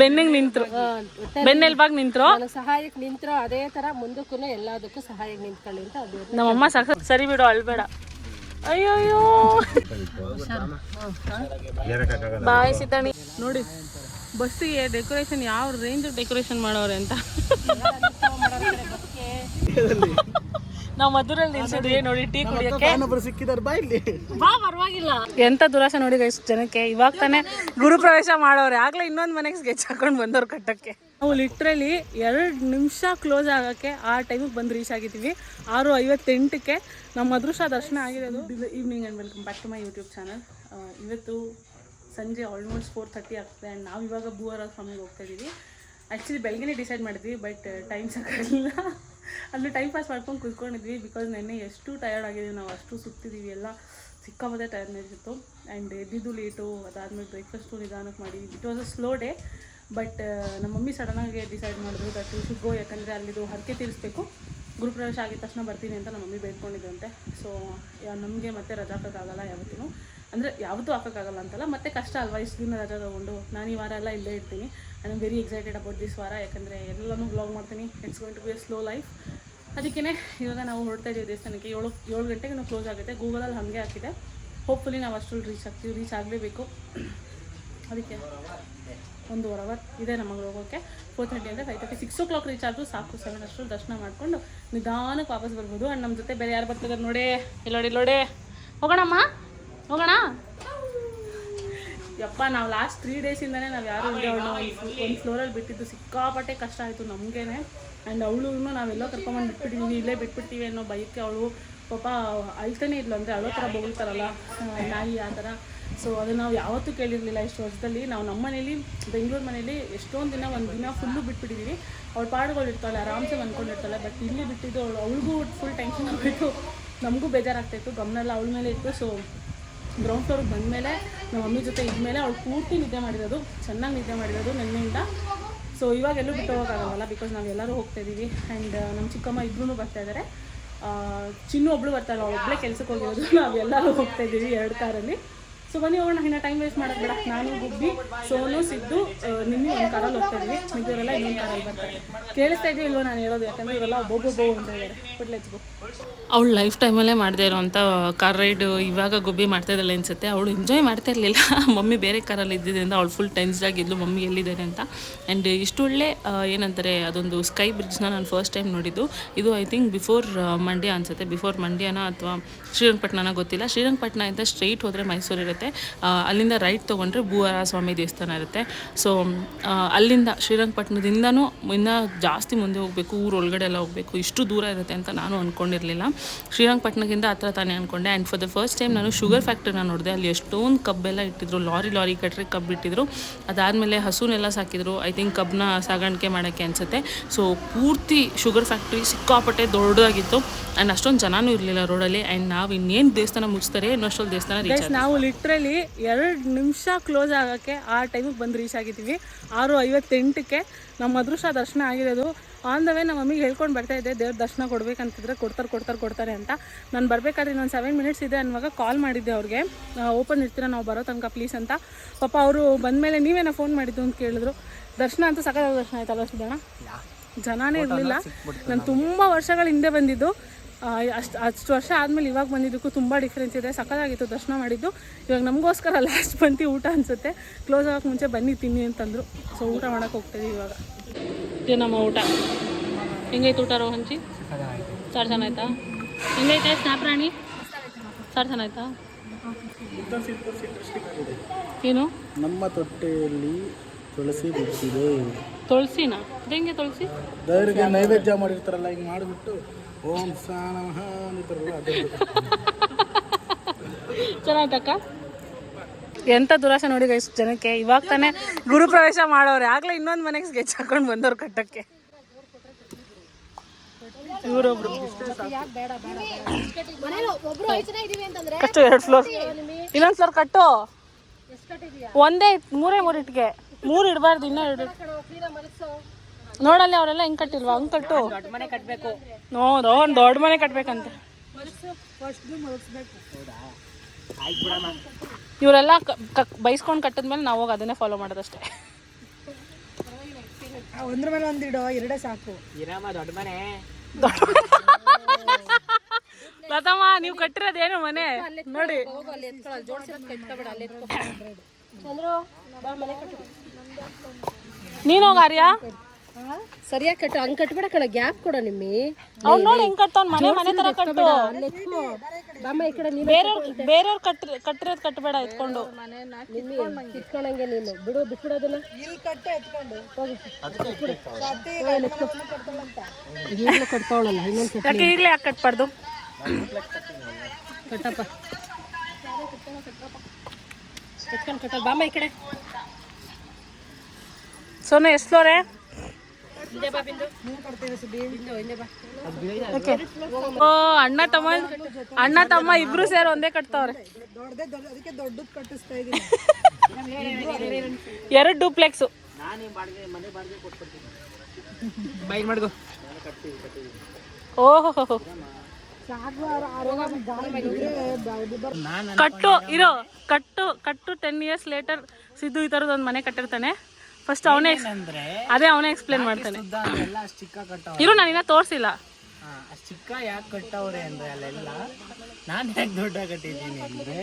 ಬೆನ್ನಿಗೆ ನಿಂತ್ರು. ಬೆನ್ನೆಲ್ಬಾಗ್ ನಿಂತ್ರು. ನನಗೆ ಸಹಾಯಕ್ಕೆ ನಿಂತ್ರು ಅದೇ ತರ ಮುಂದಕ್ಕೂ ಎಲ್ಲದಕ್ಕೂ ಸಹಾಯಕ್ಕೆ ನಿಂತ್ಕೊಳ್ಳಿ ಅಂತ ಅದು ನಮ್ಮಮ್ಮ ಸಾಕ ಸರಿ ಬಿಡು ಅಳ್ಬೇಡ. ಅಯ್ಯೋ ಅಯ್ಯೋ ಬಾಯ್ ಸಿದ್ದಣಿ ನೋಡಿ ಬಸ್ಸಿಗೆ ಡೆಕೋರೇಷನ್ ಯಾವ ರೇಂಜ್ ಡೆಕೋರೇಷನ್ ಮಾಡೋರೆ ಅಂತ. ನಾವು ಮಧುರಲ್ಲಿ ನಿಲ್ಸಿದ್ವಿ ನೋಡಿ ಟೀ ಕುಡಿಯಕ್ಕೆ. ಸಿಕ್ಕಿದಾರೆ ಬಾ ಇಲ್ಲಿ. ಬಾ ಪರವಾಗಿಲ್ಲ. ಎಂತ ದುರಾಸೆ ನೋಡಿ ಗೈಸ್ ಜನಕ್ಕೆ ಇವಾಗ ತಾನೇ ಗುರು ಪ್ರವೇಶ ಮಾಡೋರೆ ಆಗ್ಲೇ ಇನ್ನೊಂದು ಮನೆಗೆ ಸ್ಕೆಚ್ ಹಾಕೊಂಡು ಬಂದವ್ರು ಕಟ್ಟಕ್ಕೆ. ನಾವು ಲಿಟ್ರಲಿ ಎರಡು ನಿಮಿಷ ಕ್ಲೋಸ್ ಆಗಕ್ಕೆ ಆ ಟೈಮಿಗೆ ಬಂದು ರೀಚ್ ಆಗಿದ್ದೀವಿ. ಆರು ಐವತ್ತೆಂಟಕ್ಕೆ ನಮ್ಮ ಅದೃಷ್ಟ ದರ್ಶನ ಆಗಿರೋದು evening and welcome back to my YouTube channel ಇವತ್ತು ಸಂಜೆ ಆಲ್ಮೋಸ್ಟ್ ಫೋರ್ ತರ್ಟಿ ಆಗ್ತದೆ ಆ್ಯಂಡ್ ನಾವು ಇವಾಗ ಭೂವರ ಸ್ವಾಮಿಗೆ ಹೋಗ್ತಾ ಇದ್ದೀವಿ ಆ್ಯಕ್ಚುಲಿ ಬೆಳಗ್ಗೆ ಡಿಸೈಡ್ ಮಾಡಿದ್ವಿ ಬಟ್ ಟೈಮ್ ಸಾಕಾಗಲಿಲ್ಲ ಅಲ್ಲಿ ಟೈಮ್ ಪಾಸ್ ಮಾಡ್ಕೊಂಡು ಕುತ್ಕೊಂಡಿದ್ವಿ ಬಿಕಾಸ್ ನೆನ್ನೆ ಎಷ್ಟು ಟಯರ್ಡ್ ಆಗಿದ್ದೀವಿ ನಾವು ಅಷ್ಟು ಸುತ್ತಿದ್ದೀವಿ ಎಲ್ಲ ಸಿಕ್ಕಾಪಟ್ಟೆ ಟಯರ್ಡ್ನೆಸ್ ಇತ್ತು. ಆ್ಯಂಡ್ ಎದ್ದಿದ್ದು ಲೇಟು ಅದಾದಮೇಲೆ ಬ್ರೇಕ್ಫಾಸ್ಟು ನಿಧಾನಕ್ಕೆ ಮಾಡಿ it was a slow day but ನಮ್ಮ ಮಮ್ಮಿ ಸಡನ್ನಾಗಿ ಡಿಸೈಡ್ ಮಾಡಿದ್ರು ದಟ್ ಯು ಶುಡ್ ಗೋ ಯಾಕಂದರೆ ಅಲ್ಲಿದು ಹರಕೆ ತೀರಿಸ್ಬೇಕು. ಗುರುಪ್ರವೇಶ ಆಗಿದ ತಕ್ಷಣ ಬರ್ತೀನಿ ಅಂತ ನಮ್ಮ ಮಮ್ಮಿ ಬೇಡ್ಕೊಂಡಿದ್ದಂತೆ ಸೊ ನಮಗೆ ಮತ್ತೆ ರಜಾ ಯಾವತ್ತಿನೂ. ಯಾವತ್ತೂ ಅಂದರೆ ಯಾವತ್ತೂ ಹಾಕೋಕ್ಕಾಗಲ್ಲ ಅಂತಲ್ಲ, ಮತ್ತೆ ಕಷ್ಟ ಅಲ್ವಾ? ಇಷ್ಟು ದಿನ ರಜಾ ತೊಗೊಂಡು. ನಾನು ಈ ವಾರ ಎಲ್ಲ ಇಲ್ಲೇ ಇರ್ತೀನಿ. I am very excited about this ವಾರ. ಯಾಕಂದರೆ ಎಲ್ಲನೂ ಬ್ಲಾಗ್ ಮಾಡ್ತೀನಿ. It's going to be a slow life ಅದಕ್ಕೇ ಇವಾಗ ನಾವು ಹೊರಡ್ತಾ ಇದ್ದೀವಿ ದೇವಸ್ಥಾನಕ್ಕೆ. ಏಳು ಏಳು ಗಂಟೆಗೆ ನಾವು ಕ್ಲೋಸ್ ಆಗುತ್ತೆ. ಗೂಗಲಲ್ಲಿ ಹಾಗೆ ಹಾಕಿದೆ. ಹೋಪ್ಫುಲಿ ನಾವು ಅಷ್ಟರಲ್ಲಿ ರೀಚ್ ಆಗ್ತೀವಿ. ರೀಚ್ ಆಗಲೇಬೇಕು. ಅದಕ್ಕೆ ಒಂದೂವರೆ ಅವರ್ ಇದೆ ನಮಗೆ ಹೋಗೋಕ್ಕೆ ಫೋರ್ ತರ್ಟಿ ಅಂದರೆ five thirty six o'clock reach ಆದರೂ ಸಾಕು. ಸೆವೆನ್ ಅಷ್ಟರಲ್ಲಿ ದರ್ಶನ ಮಾಡಿಕೊಂಡು ನಿಧಾನಕ್ಕೆ ವಾಪಸ್ ಬರ್ಬೋದು. ಆ್ಯಂಡ್ ನಮ್ಮ ಜೊತೆ ಬೇರೆ ಯಾರು ಬರ್ತಿದ್ದಾರೆ ನೋಡಿ? ಇಲ್ಲೋಡಿ ಇಲ್ಲೋಡೇ ಹೋಗೋಣಮ್ಮ. ಹೋಗೋಣ? ಯಪ್ಪ ನಾವು ಲಾಸ್ಟ್ ತ್ರೀ ಡೇಸಿಂದನೇ ನಾವು ಯಾರು ಇಲ್ಲದೆ ಅವಳನ್ನ ಒಂದು ಫ್ಲೋರಲ್ಲಿ ಬಿಟ್ಟಿದ್ದು. ಸಿಕ್ಕಾಪಟ್ಟೆ ಕಷ್ಟ ಆಯಿತು ನಮಗೇನೆ. ಆ್ಯಂಡ್ ಅವಳು ನಾವೆಲ್ಲೋ ಕರ್ಕೊಂಬಂದು ಬಿಟ್ಬಿಟ್ಟಿದ್ದೀವಿ ಇಲ್ಲೇ ಬಿಟ್ಬಿಡ್ತೀವಿ ಅನ್ನೋ ಬೈಕ್ಕೆ ಅವಳು ಪಾಪ ಅಳ್ತಾನೆ ಇದ್ಲು. ಅಂದರೆ ಅಳೋ ಥರ ಬೊಗಳ್ತಾರಲ್ಲ ನಾಯಿ ಆ ಥರ ಸೊ ಅದನ್ನು ನಾವು ಯಾವತ್ತೂ ಕೇಳಿರಲಿಲ್ಲ ಇಷ್ಟು ವರ್ಷದಲ್ಲಿ. ನಾವು ನಮ್ಮ ಮನೇಲಿ ಬೆಂಗಳೂರು ಮನೇಲಿ ಎಷ್ಟೊಂದು ದಿನ ಒಂದು ದಿನ ಫುಲ್ಲು ಬಿಟ್ಬಿಟ್ಟಿದ್ದೀವಿ ಅವಳು ಪಾಡುಗಳು ಇರ್ತಾಳೆ ಆರಾಮ್ಸೆ ಅಂದ್ಕೊಂಡಿರ್ತಾಳೆ ಬಟ್ ಇಲ್ಲಿ ಬಿಟ್ಟಿದ್ದು ಅವಳು ಅವಳಿಗೂ ಫುಲ್ ಟೆನ್ಷನ್ ಆಗಿಬಿಟ್ಟು ನಮಗೂ ಬೇಜಾರಾಗ್ತಾಯಿತ್ತು ಗಮನ ಎಲ್ಲ ಅವಳ ಮೇಲೆ ಇತ್ತು. ಸೊ ಗ್ರೌಂಡ್ ಫ್ಲೋರ್ಗೆ ಬಂದಮೇಲೆ ನಮ್ಮ ಮಮ್ಮಿ ಜೊತೆ ಇದ್ಮೇಲೆ ಅವಳು ಪೂರ್ತಿ ನಿದ್ದೆ ಮಾಡಿರೋದು, ಚೆನ್ನಾಗಿ ನಿದ್ದೆ ಮಾಡಿರೋದು ನೆನ್ನೆಯಿಂದ. ಸೊ ಇವಾಗ ಎಲ್ಲೂ ಬಿಟ್ಟು ಹೋಗೋಕ್ಕಾಗಲ್ಲ ಬಿಕಾಸ್ ನಾವು ಎಲ್ಲರೂ ಹೋಗ್ತಾ ಇದ್ದೀವಿ ಆ್ಯಂಡ್ ನಮ್ಮ ಚಿಕ್ಕಮ್ಮ ಇಬ್ಬರೂ ಬರ್ತಾ ಇದ್ದಾರೆ ಚಿನ್ನು ಒಬ್ಳು ಬರ್ತಾಳೆ ಅವಳು ಒಬ್ಬಳೇ ಕೆಲಸಕ್ಕೆ ಹೋಗಿರೋದು. ನಾವು ಎಲ್ಲರೂ ಹೋಗ್ತಾ ಇದ್ದೀವಿ ಎರಡು ಕಾರಲ್ಲಿ. ಸೊ ಬನ್ನಿ ಹೋಗೋಣ, ಇನ್ನ ಟೈಮ್ ವೇಸ್ಟ್ ಮಾಡೋದು ಬೇಡ. ನಾನು, ಗುಬ್ಬಿ, ಸೋನು, ಸಿದ್ದು ನಿಮ್ಮ ಒಂದು ಕಾರಲ್ಲಿ ಹೋಗ್ತಾ ಇದ್ವಿ. ಮಿಕ್ಕವರೆಲ್ಲ ಇನ್ನೊಂದು ಕಾರಲ್ಲಿ ಬರ್ತಾರೆ. ಕೇಳಿಸ್ತಾ ಇದೆಯೋ ಇಲ್ವೋ ನಾನು ಹೇಳೋದು, ಯಾಕಂದರೆ ಇವರೆಲ್ಲ ಬೋ ಅಂತ ಇದ್ದಾರೆ ಬಟ್ ಲೆಟ್ಸ್ ಗೋ ಅವಳು ಲೈಫ್ ಟೈಮಲ್ಲೇ ಮಾಡದೇ ಇರೋವಂಥ ಕಾರ್ ರೈಡ್ ಇವಾಗ ಗುಬ್ಬಿ ಮಾಡ್ತಾ ಇದ್ದಲ್ಲ ಅನ್ಸುತ್ತೆ. ಅವಳು ಎಂಜಾಯ್ ಮಾಡ್ತಾ ಇರಲಿಲ್ಲ. ಮಮ್ಮಿ ಬೇರೆ ಕಾರಲ್ಲಿ ಇದ್ದಿದ್ದರಿಂದ ಅವಳು ಫುಲ್ ಟೆನ್ಸ್ಡ್ ಆಗಿದ್ಲು ಮಮ್ಮಿ ಎಲ್ಲಿದ್ದಾರೆ ಅಂತ? ಆ್ಯಂಡ್ ಇಷ್ಟು ಒಳ್ಳೆ ಏನಂತಾರೆ, ಅದೊಂದು ಸ್ಕೈ ಬ್ರಿಡ್ಜ್ನ ನಾನು ಫಸ್ಟ್ ಟೈಮ್ ನೋಡಿದ್ದು. ಇದು ಐ ಥಿಂಕ್ ಬಿಫೋರ್ ಮಂಡ್ಯ ಅನ್ಸುತ್ತೆ. ಬಿಫೋರ್ ಮಂಡ್ಯನ ಅಥವಾ ಶ್ರೀರಂಗಪಟ್ಟಣನ ಗೊತ್ತಿಲ್ಲ. ಶ್ರೀರಂಗಪಟ್ಟಣ ಅಂತ ಸ್ಟ್ರೈಟ್ ಹೋದರೆ ಮೈಸೂರು ಇರುತ್ತೆ. ಆ, ಅಲ್ಲಿಂದ ರೈಟ್ ತೊಗೊಂಡ್ರೆ ಭೂವರ ಸ್ವಾಮಿ ದೇವಸ್ಥಾನ ಇರುತ್ತೆ. ಸೊ ಅಲ್ಲಿಂದ ಶ್ರೀರಂಗಪಟ್ಟಣದಿಂದನೂ ಇನ್ನೂ ಜಾಸ್ತಿ ಮುಂದೆ ಹೋಗಬೇಕು ಊರೊಳಗಡೆ ಎಲ್ಲ ಹೋಗಬೇಕು ಇಷ್ಟು ದೂರ ಇರುತ್ತೆ ಅಂತ ನಾನು ಅಂದ್ಕೊಂಡಿರಲಿಲ್ಲ ಶ್ರೀರಂಗಪಟ್ಟಣದಿಂದ ಹತ್ರ ತಾನೇ ಅಂದ್ಕೊಂಡೆ and for the first time ನಾನು ಶುಗರ್ ಫ್ಯಾಕ್ಟ್ರಿನ ನೋಡಿದೆ. ಅಲ್ಲಿ ಎಷ್ಟೊಂದು ಕಬ್ಬೆಲ್ಲ ಇಟ್ಟಿದ್ರು ಲಾರಿ ಲಾರಿ ಕಟ್ಟರೆ ಕಬ್ಬು ಇಟ್ಟಿದ್ರು. ಅದಾದಮೇಲೆ ಹಸುನೆಲ್ಲ ಸಾಕಿದ್ರು. ಐ ಥಿಂಕ್ ಕಬ್ಬನ್ನ ಸಾಗಾಣಿಕೆ ಮಾಡೋಕ್ಕೆ ಅನಿಸುತ್ತೆ. ಸೊ ಪೂರ್ತಿ ಶುಗರ್ ಫ್ಯಾಕ್ಟ್ರಿ ಸಿಕ್ಕಾಪಟ್ಟೆ ದೊಡ್ಡದಾಗಿತ್ತು. ಆ್ಯಂಡ್ ಅಷ್ಟೊಂದು ಜನನೂ ಇರಲಿಲ್ಲ ರೋಡಲ್ಲಿ ಆ್ಯಂಡ್ ನಾವು ಇನ್ನೇನು ದೇವಸ್ಥಾನ ಮುಗಿಸ್ತಾರೆ ಇನ್ನಷ್ಟೊಂದು ದೇವಸ್ಥಾನ ರೀಚ್ ನಾವು ಲಿಟ್ರಲಿ ಎರಡು ನಿಮಿಷ ಕ್ಲೋಸ್ ಆಗೋಕ್ಕೆ ಆ ಟೈಮಿಗೆ ಬಂದು ರೀಚ್ ಆಗಿದ್ದೀವಿ. ಆರು ಐವತ್ತೆಂಟಕ್ಕೆ ನಮ್ಮ ಅದೃಷ್ಟ ದರ್ಶನ ಆಗಿರೋದು. ಆನ್ ದ ವೇ ನಮ್ಮ ಮಮ್ಮಿಗೆ ಹೇಳ್ಕೊಂಡು ಬರ್ತಾ ಇದ್ದೆ ದೇವ್ರ ದರ್ಶನ ಕೊಡಬೇಕಂತಿದ್ರೆ ಕೊಡ್ತಾರೆ ಕೊಡ್ತಾರೆ ಕೊಡ್ತಾರೆ ಅಂತ. ನಾನು ಬರಬೇಕಾದ್ರೆ ಇನ್ನೊಂದು ಸೆವೆನ್ ಮಿನಿಟ್ಸ್ ಇದೆ ಅನ್ನುವಾಗ ಕಾಲ್ ಮಾಡಿದ್ದೆ ಅವ್ರಿಗೆ. ಓಪನ್ ಇರ್ತೀರಾ ನಾವು ಬರೋ ತನಕ ಪ್ಲೀಸ್ ಅಂತ. ಪಾಪ ಅವರು ಬಂದಮೇಲೆ ನೀವೇನೋ ಫೋನ್ ಮಾಡಿದ್ದು ಅಂತ ಕೇಳಿದ್ರು. ದರ್ಶನ ಅಂತ ಸಕಾಲ ದರ್ಶನ ಆಯ್ತಲ್ಲ ಸಿದ್ದಣ್ಣ ಜನಾನೇ ಇರಲಿಲ್ಲ. ನಾನು ತುಂಬ ವರ್ಷಗಳ ಹಿಂದೆ ಬಂದಿದ್ದು. ಅಷ್ಟು ಅಷ್ಟು ವರ್ಷ ಆದಮೇಲೆ ಇವಾಗ ಬಂದಿದ್ದಕ್ಕೂ ತುಂಬ ಡಿಫ್ರೆನ್ಸ್ ಇದೆ. ಸಕ್ಕತ್ತಾಗಿತ್ತು ದರ್ಶನ ಮಾಡಿದ್ದು. ಇವಾಗ ನಮಗೋಸ್ಕರ ಲಾಸ್ಟ್ ಬಂತಿ ಊಟ ಅನಿಸುತ್ತೆ. ಕ್ಲೋಸ್ ಆಗೋಕ್ಕೆ ಮುಂಚೆ ಬನ್ನಿ ತಿನ್ನಿ ಅಂತಂದರು. ಸೊ ಊಟ ಮಾಡೋಕೆ ಹೋಗ್ತೀವಿ ಇವಾಗ. ಇದು ನಮ್ಮ ಊಟ. ಹೆಂಗೈತೆ ಊಟ ರೋ ಹಂಚಿ ಸರ್ ಚೆನ್ನಾಯ್ತಾ? ಹೆಂಗೈತೆ ಸ್ನ್ಯಾಪ್ ರಾಣಿ ಸಾರು ಚೆನ್ನಾಯ್ತಾ? ಏನು? ನಮ್ಮ ತೊಟ್ಟೆಯಲ್ಲಿ ತುಳಸಿ ಬಿಡ್ತಿದೆ ತುಳಸಿನಾ? ಹೆಂಗೆ ತುಳಸಿ? ದೇವರಿಗೆ ನೈವೇದ್ಯ ಮಾಡಿರ್ತಾರಲ್ಲ ಹಿಂಗೆ ಮಾಡಿಬಿಟ್ಟು. ಓಂ ಅಂತಾರಲ್ಲ ಚೆನ್ನಾಯ್ತಕ್ಕ ಎಂತ ದುರಾಸೆ ನೋಡಿ ಗೈಸ್ ಜನಕ್ಕೆ ಇವಾಗ ತಾನೇ ಗುರು ಪ್ರವೇಶ ಮಾಡೋರೆ ಆಗ್ಲೇ ಇನ್ನೊಂದು ಮನೆಗೆ ಸ್ಕೆಚ್ ಹಾಕೊಂಡು ಬಂದವ್ರು ಕಟ್ಟಕ್ಕೆ. ಇವರೊಬ್ರು. ಕಟ್ಟು ಎರಡು ಫ್ಲೋರ್ ಇನ್ನೊಂದು ಫ್ಲೋರ್ ಕಟ್ಟು. ಒಂದೇ ಮೂರೇ ಮೂರು ಇಟ್ಗೆ ಮೂರು ಇಡಬಾರ್ದು ಇನ್ನೂ ಎರಡು. ನೋಡಲ್ಲಿ ಅವರೆಲ್ಲ ಹೆಂಗ್ ಕಟ್ಟಿಲ್ವಾ? ಹಂಗ್ ಕಟ್ಟು. ಮನೆ ಕಟ್ಟಬೇಕು ನೋಡು ಒಂದು ದೊಡ್ಡ ಮನೆ ಕಟ್ಬೇಕಂತೆ. ಇವರೆಲ್ಲ ಬೈಸ್ಕೊಂಡು ಕಟ್ಟಿದ್ಮೇಲೆ ನಾವು ಹೋಗಿ ಅದನ್ನೇ ಫಾಲೋ ಮಾಡೋದಷ್ಟೇ. ಒಂದ್ರ ಮೇಲೆ ಒಂದಿಡೋ ಎರಡೇ ಸಾಕು. ಇರಮ್ಮ ದೊಡ್ಡ ಮನೆ. ಲತಮ್ಮ ನೀವು ಕಟ್ಟಿರೋದೇನು ಮನೆ? ನೋಡಿ. ನೀನ್ ಹೋಗ್ಯಾ ಎತ್ಕೊಳ್ಳೋ ಜೋಡಿಸಿರೋದು ಕಟ್ಕೊಬೇಡ ಅಲ್ಲಿ ಎತ್ಕೊ ಚಂದ್ರು ಬಾ ಮನೆ ಕಟ್ಟು ನೀನು ಹೋಗ ಆರ್ಯ. ಸರಿಯಾಗಿ ಕಟ್ಟು ಹಂಗ್ ಕಟ್ಬೇಡ ಕಣ ಗ್ಯಾಪ್ ಕೊಡ ನಿಮ್ಮಿ. ಅವ್ನು ನೋಡಿ ಹೆಂಗ್ ಕಟ್ತಾವ್ ಮನೆ ಮನೆ ತರ ಕಟ್ಟು. ಈ ಕಡೆ ನೀನು ಬೇರೆಯವ್ರ ಬೇರೆಯವ್ರು ಕಟ್ಟಿ ಕಟ್ಟಿರೋದು ಕಟ್ಟಬೇಡ ಎತ್ಕೊಂಡು ನಿಮ್ಮಿ ಕಿತ್ಕೊಳಂಗೆ ನೀನು. ಬಿಡು ಬಿಟ್ಬಿಡೋದನ್ನ. ಇಲ್ಲಿ ಕಟ್ಟೆ ಎತ್ಕೊಂಡು. ಈಗಲೂ ಕಟ್ತಾವಳಲ್ಲ ಇನ್ನೊಂದು ಕಟ್ ಯಾಕೆ ಈಗಲೇ ಯಾಕೆ ಕಟ್ಬಾರ್ದು ಕಟ್ಟಪ್ಪ. ಎತ್ಕೊಂಡು ಬಾಮ್ಮ ಈ ಕಡೆ. ಸೋನು ಎಷ್ಟು ಫ್ಲೋರೆ ಹಿಂದೆ ಬಾ ಬಿಂದು ಬಿಂದು ಹಿಂದೆ ಬಾ ಓ ಅಣ್ಣ ತಮ್ಮ ಅಣ್ಣ ತಮ್ಮ ಇಬ್ರು ಸೇರ್ ಒಂದೇ ಕಟ್ತಾವ್ರೆ. ಎರಡ್ ಡೂಪ್ಲೆಕ್ಸು. ಓಹೋ ಕಟ್ಟು ಇರೋ ಕಟ್ಟು ಕಟ್ಟು ಟೆನ್ ಇಯರ್ಸ್ ಲೇಟರ್ ಸಿದ್ದು ಈ ಥರದ್ದು ಒಂದು ಮನೆ ಕಟ್ಟಿರ್ತಾನೆ. ಫಸ್ಟ್ ಅವನೇ ಅಂದ್ರೆ ಅದೇ ಅವನೇ ಎಕ್ಸ್ಪ್ಲೇನ್ ಮಾಡ್ತಾನೆ. ಉದ್ದ ಎಲ್ಲ ಅಷ್ಟು ಚಿಕ್ಕ ಕಟ್ಟವ್ರೆ. ಇರು ನಾನು ಇನ್ನ ತೋರಿಸಿಲ್ಲ. ಹಾ, ಅಷ್ಟ್ ಚಿಕ್ಕ ಯಾಕೆ ಕಟ್ಟವ್ರೆ ಅಂದ್ರೆ ಅಲ್ಲೆಲ್ಲ ನಾನು ಯಾಕೆ ದೊಡ್ಡ ಕಟ್ಟಿದ್ದೀನಿ ಅಂದ್ರೆ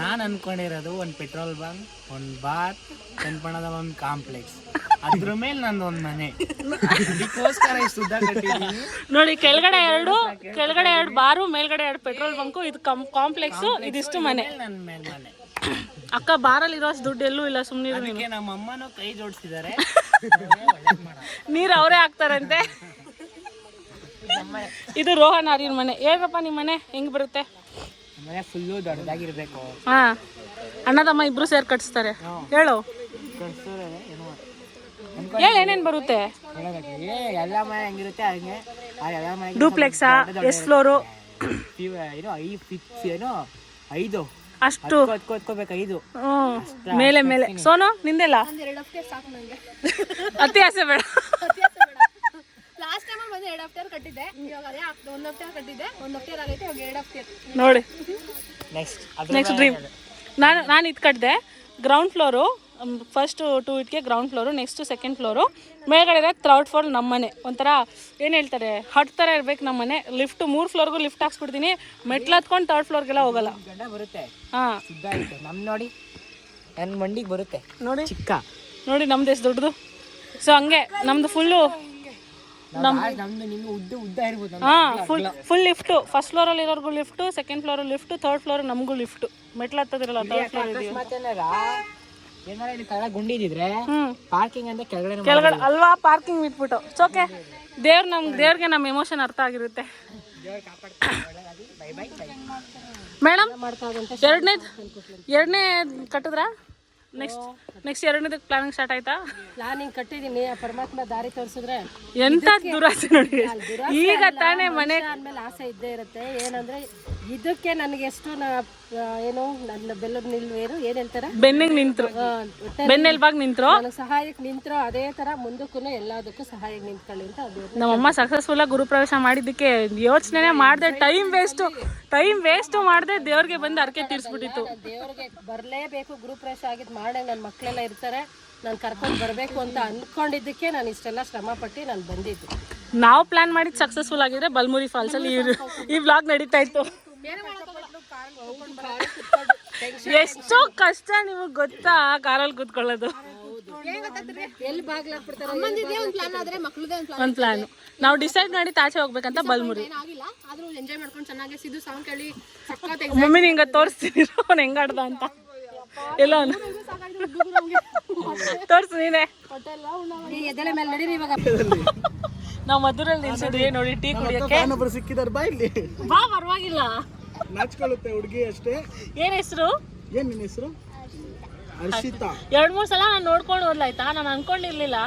ನಾನು ಅನ್ಕೊಂಡಿರೋದು ಒಂದು ಪೆಟ್ರೋಲ್ ಬಂಕ್ ಒಂದು ಬಾತ್ ಚನ್ನಪಣ್ಣದ ಒಂದು ಕಾಂಪ್ಲೆಕ್ಸ್ ಅದ್ರ ಮೇಲೆ ನಂದು ಒಂದು ಮನೆ. ಅದಕ್ಕೋಸ್ಕರ ಇಷ್ಟು ಉದ್ದ ಕಟ್ಟಿದ್ದೀನಿ. ನೋಡಿ ಕೆಳಗಡೆ ಎರಡು ಕೆಳಗಡೆ ಎರಡು ಬಾರು ಮೇಲ್ಗಡೆ ಎರಡು ಪೆಟ್ರೋಲ್ ಬಂಕು ಇದು ಕಾಂಪ್ಲೆಕ್ಸ್ ಕಾಂಪ್ಲೆಕ್ಸು ಇದಿಷ್ಟು ಮನೆ. ನನ್ನ ಮೇಲೆ ಮನೆ. ಅಕ್ಕ ಬಾರಲ್ಲಿ ಇರೋಷ್ಟು ದುಡ್ಡು ಎಲ್ಲೂ ಇಲ್ಲ ಸುಮ್ಮನೆ ಅದಕ್ಕೆ ನಮ್ಮ ಅಮ್ಮನೂ ಕೈ ಜೋಡಿಸಿದ್ದಾರೆ. ನೀರು ಅವರೇ ಹಾಕ್ತಾರಂತೆ. ಇದು ರೋಹನ್ ಆರ್ಯನ್ ಮನೆ. ಹೇಗಪ್ಪ ನಿಮ್ಮ ಮನೆ ಹೆಂಗ್ ಬರುತ್ತೆ? ಮನೆ ಫುಲ್ಲು ದೊಡ್ಡದಾಗಿರ್ಬೇಕು. ಹಾ. ಅಣ್ಣದಮ್ಮ ಇಬ್ರು ಸೇರ್ ಕಟ್ಸ್ತಾರೆ. ಹೇಳು. ಹೇಳು ಏನೇನ್ ಬರುತ್ತೆ? ಹೇಳೋದಕ್ಕೆ ಏ ಎಲ್ಲ ಮನೆ ಹೆಂಗಿರುತ್ತೆ ಹಂಗೆ. ಆ ಎಲ್ಲ ಮನೆ ಡೂಪ್ಲೆಕ್ಸಾ ಎಸ್ ಫ್ಲೋರು ಏನೋ ಐ ಫಿಕ್ಸ್ ಏನು ಐದು. ಅಷ್ಟು ಇದು. ಮೇಲೆ ಮೇಲೆ. ಸೋನು ನಿಂದೆಲ್ಲ? ಅತಿ ಆಸೆ ಬೇಡ. ಲಾಸ್ಟ್ ಟೈಮ್ ಬಂದು ಎರಡು ಹಫ್ಟೇರ್ ಕಟ್ಟಿದ್ದೆ. ಅದೇ ಒಂದು ಹಫ್ಟೇರ್ ಕಟ್ಟಿದ್ದೆ. ಒಂದು ಹಫ್ಟೇರ್ ಆಗೈತೆ ಎರಡು ಹಫ್ಟೇರ್ ನೋಡಿ. ನೆಕ್ಸ್ಟ್ ನೆಕ್ಸ್ಟ್ ಡ್ರೀಮ್ ನಾನು ನಾನು ಇದು ಕಟ್ಟಿದೆ ground floor first two ಇಟ್ಗೆ ground floor next second floor ಮೇಲ್ಗಡೆ ಇರೋ ಥರ್ಡ್ ಫ್ಲೋರ್ ನಮ್ಮ ಮನೆ. ಒಂಥರ ಏನು ಹೇಳ್ತಾರೆ ಹಟ್ ಥರ ಇರಬೇಕು ನಮ್ಮ ಮನೆ. ಲಿಫ್ಟ್ ಮೂರು ಫ್ಲೋರ್ಗೂ ಲಿಫ್ಟ್ ಹಾಕ್ಸ್ಬಿಡ್ತೀನಿ. ಮೆಟ್ಲು ಹತ್ಕೊಂಡು ಥರ್ಡ್ ಫ್ಲೋರ್ಗೆಲ್ಲ ಹೋಗಲ್ಲ. ಬರುತ್ತೆ. ಹಾಂ. ನಮ್ಮ ನೋಡಿ ನನ್ನ ಮಂಡಿಗೆ ಬರುತ್ತೆ. ನೋಡಿ. ಚಿಕ್ಕ. ನೋಡಿ ನಮ್ದು ಎಷ್ಟು ದೊಡ್ಡದು. ಸೊ ಹಂಗೆ. ನಮ್ದು ಫುಲ್ಲು ಹಾಂ ಫುಲ್ ಫುಲ್ ಲಿಫ್ಟು ಫಸ್ಟ್ ಫ್ಲೋರಲ್ಲಿ ಇರೋರ್ಗೂ lift second floor lift third floor ನಮಗೂ ಲಿಫ್ಟು ಮೆಟ್ಲು ಹತ್ತದಿರಲ್ಲ ಥರ್ಡ್ ಫ್ಲೋರ್ ಏನಾರ ಇಲ್ಲಿ ಪಾರ್ಕಿಂಗ್ ಕೆಳಗಡೆ ಕೆಳಗಡೆ ಅಲ್ವಾ ಪಾರ್ಕಿಂಗ್ ಬಿಟ್ಬಿಟ್ಟು. ಓಕೆ ದೇವ್ರ ನಮ್ ದೇವ್ರಿಗೆ ನಮ್ಮ ಎಮೋಷನ್ ಅರ್ಥ ಆಗಿರುತ್ತೆ. ಮೇಡಮ್ ಎರಡನೇ ಎರಡನೇ ಕಟ್ಟಿದ್ರ? ನೆಕ್ಸ್ಟ್ ನೆಕ್ಸ್ಟ್ ಎರಡನೇದಕ್ಕೆ ಪ್ಲಾನಿಂಗ್ ಸ್ಟಾರ್ಟ್ ಆಯ್ತಾ? ಪ್ಲಾನಿಂಗ್ ಕಟ್ಟಿದೀನಿ ಪರಮಾತ್ಮ ದಾರಿ ತೋರಿಸಿದ್ರೆ ಎಂತ ದುರಾಸೆ ನೋಡಿ. ಈಗ ತಾನೇ ಮನೆ ಆದ್ಮೇಲೆ ಆಸೆ ಇದ್ದೇ ಇರುತ್ತೆ. ಏನಂದ್ರೆ ಇದಕ್ಕೆ ನನಗೆ ಎಷ್ಟು ಏನು ನನ್ನ ಬೆಲ್ಲದ ನಿಲ್ವೇರು ಏನ್? ಹೇಳ್ತಾರ? ಬೆನ್ನಿಗೆ ನಿಂತ್ರು. ಬೆನ್ನೆಲ್ಬಾಗ್ ನಿಂತ್ರು? ಸಹಾಯಕ್ಕೆ ನಿಂತ್ರು ಅದೇ ತರ ಮುಂದಕ್ಕೂ ಎಲ್ಲದಕ್ಕೂ ಸಹಾಯಕ್ಕೆ ನಿಂತ್ಕೊಳ್ಳಿ ಅಂತ ನಮ್ಮ ನಮ್ಮಮ್ಮ ಸಕ್ಸಸ್ಫುಲ್ ಆಗಿ ಗುರುಪ್ರವೇಶ ಮಾಡಿದ್ದಕ್ಕೆ ಯೋಚನೆ ಮಾಡದೆ ಟೈಮ್ ವೇಸ್ಟ್ ಟೈಮ್ ವೇಸ್ಟ್ ಮಾಡದೆ ದೇವ್ರಿಗೆ ಬಂದು ಅರ್ಕೆ ತೀರ್ಸ್ಬಿಟ್ಟಿತ್ತು. ದೇವ್ರಿಗೆ ಬರಲೇಬೇಕು ಗುರುಪ್ರವೇಶ ಆಗಿದ್ ಮಾಡಂಗೆ ನನ್ನ ಮಕ್ಕಳೆಲ್ಲ ಇರ್ತಾರೆ ನಾನು ಕರ್ಕೊಂಡು ಬರಬೇಕು ಅಂತ ಅನ್ಕೊಂಡಿದ್ದಕ್ಕೆ ನಾನು ಇಷ್ಟೆಲ್ಲ ಶ್ರಮ ಪಟ್ಟು ನಾನು ಬಂದಿದ್ದು. ನಾವು ಪ್ಲಾನ್ ಮಾಡಿದ್ ಸಕ್ಸಸ್ಫುಲ್ ಆಗಿದ್ರೆ ಬಲ್ಮುರಿ ಫಾಲ್ಸ್ ಅಲ್ಲಿ ಈ- ಈ ವ್ಲಾಗ್ ನಡೀತಾ ಇತ್ತು. ಎಷ್ಟೋ ಕಷ್ಟ ನಿಮಗ್ ಗೊತ್ತಾ ಕಾರಲ್ಲಿ ಕೂತ್ಕೊಳ್ಳೋದು? ಒಂದ್ ಪ್ಲಾನ್ ನಾವು ಡಿಸೈಡ್ ಮಾಡಿ ತಾಚೆ ಹೋಗ್ಬೇಕಂತ ಬಲ್ಮುರಿ. ಆಗಿಲ್ಲ. ಆದ್ರೂ ಎಂಜಾಯ್ ಮಾಡ್ಕೊಂಡು ಚೆನ್ನಾಗಿ ಸಿದ್ದು ಸಾಂಗ್ ಕೇಳಿ ಸಕ್ಕತ್ ಮಮ್ಮಿ ನಿಂಗ ತೋರಿಸ್ತೀನಿ ಅವ್ನು ಹೆಂಗಾಡ್ದ ಅಂತ. ಎಲ್ಲ ತೋರ್ಸು ನೀನೆ. ನಾವು ಮಧುರಲ್ಲಿ ನಿಲ್ಸಿದ್ವಿ ನೋಡಿ ಟೀ ಕುಡಿಯಕ್ಕೆ ಸಿಕ್ಕಿದಾರೆ ಬಾ ಇಲ್ಲಿ. ಬಾ ಪರವಾಗಿಲ್ಲ. ನಾಚ್ಕೊಳ್ಳುತ್ತೆ ಹುಡುಗಿ ಅಷ್ಟೇ. ಏನ್ ಹೆಸರು? ಏನ್ ನಿನ್ನ ಹೆಸರು? ಹರ್ಷಿತಾ. ಎರಡ್ ಮೂರ್ ಸಲ ನಾನು ನೋಡ್ಕೊಂಡು ಹೋದ್ಲಾಯ್ತಾ ನಾನು ಅನ್ಕೊಂಡಿರ್ಲಿಲ್ಲ.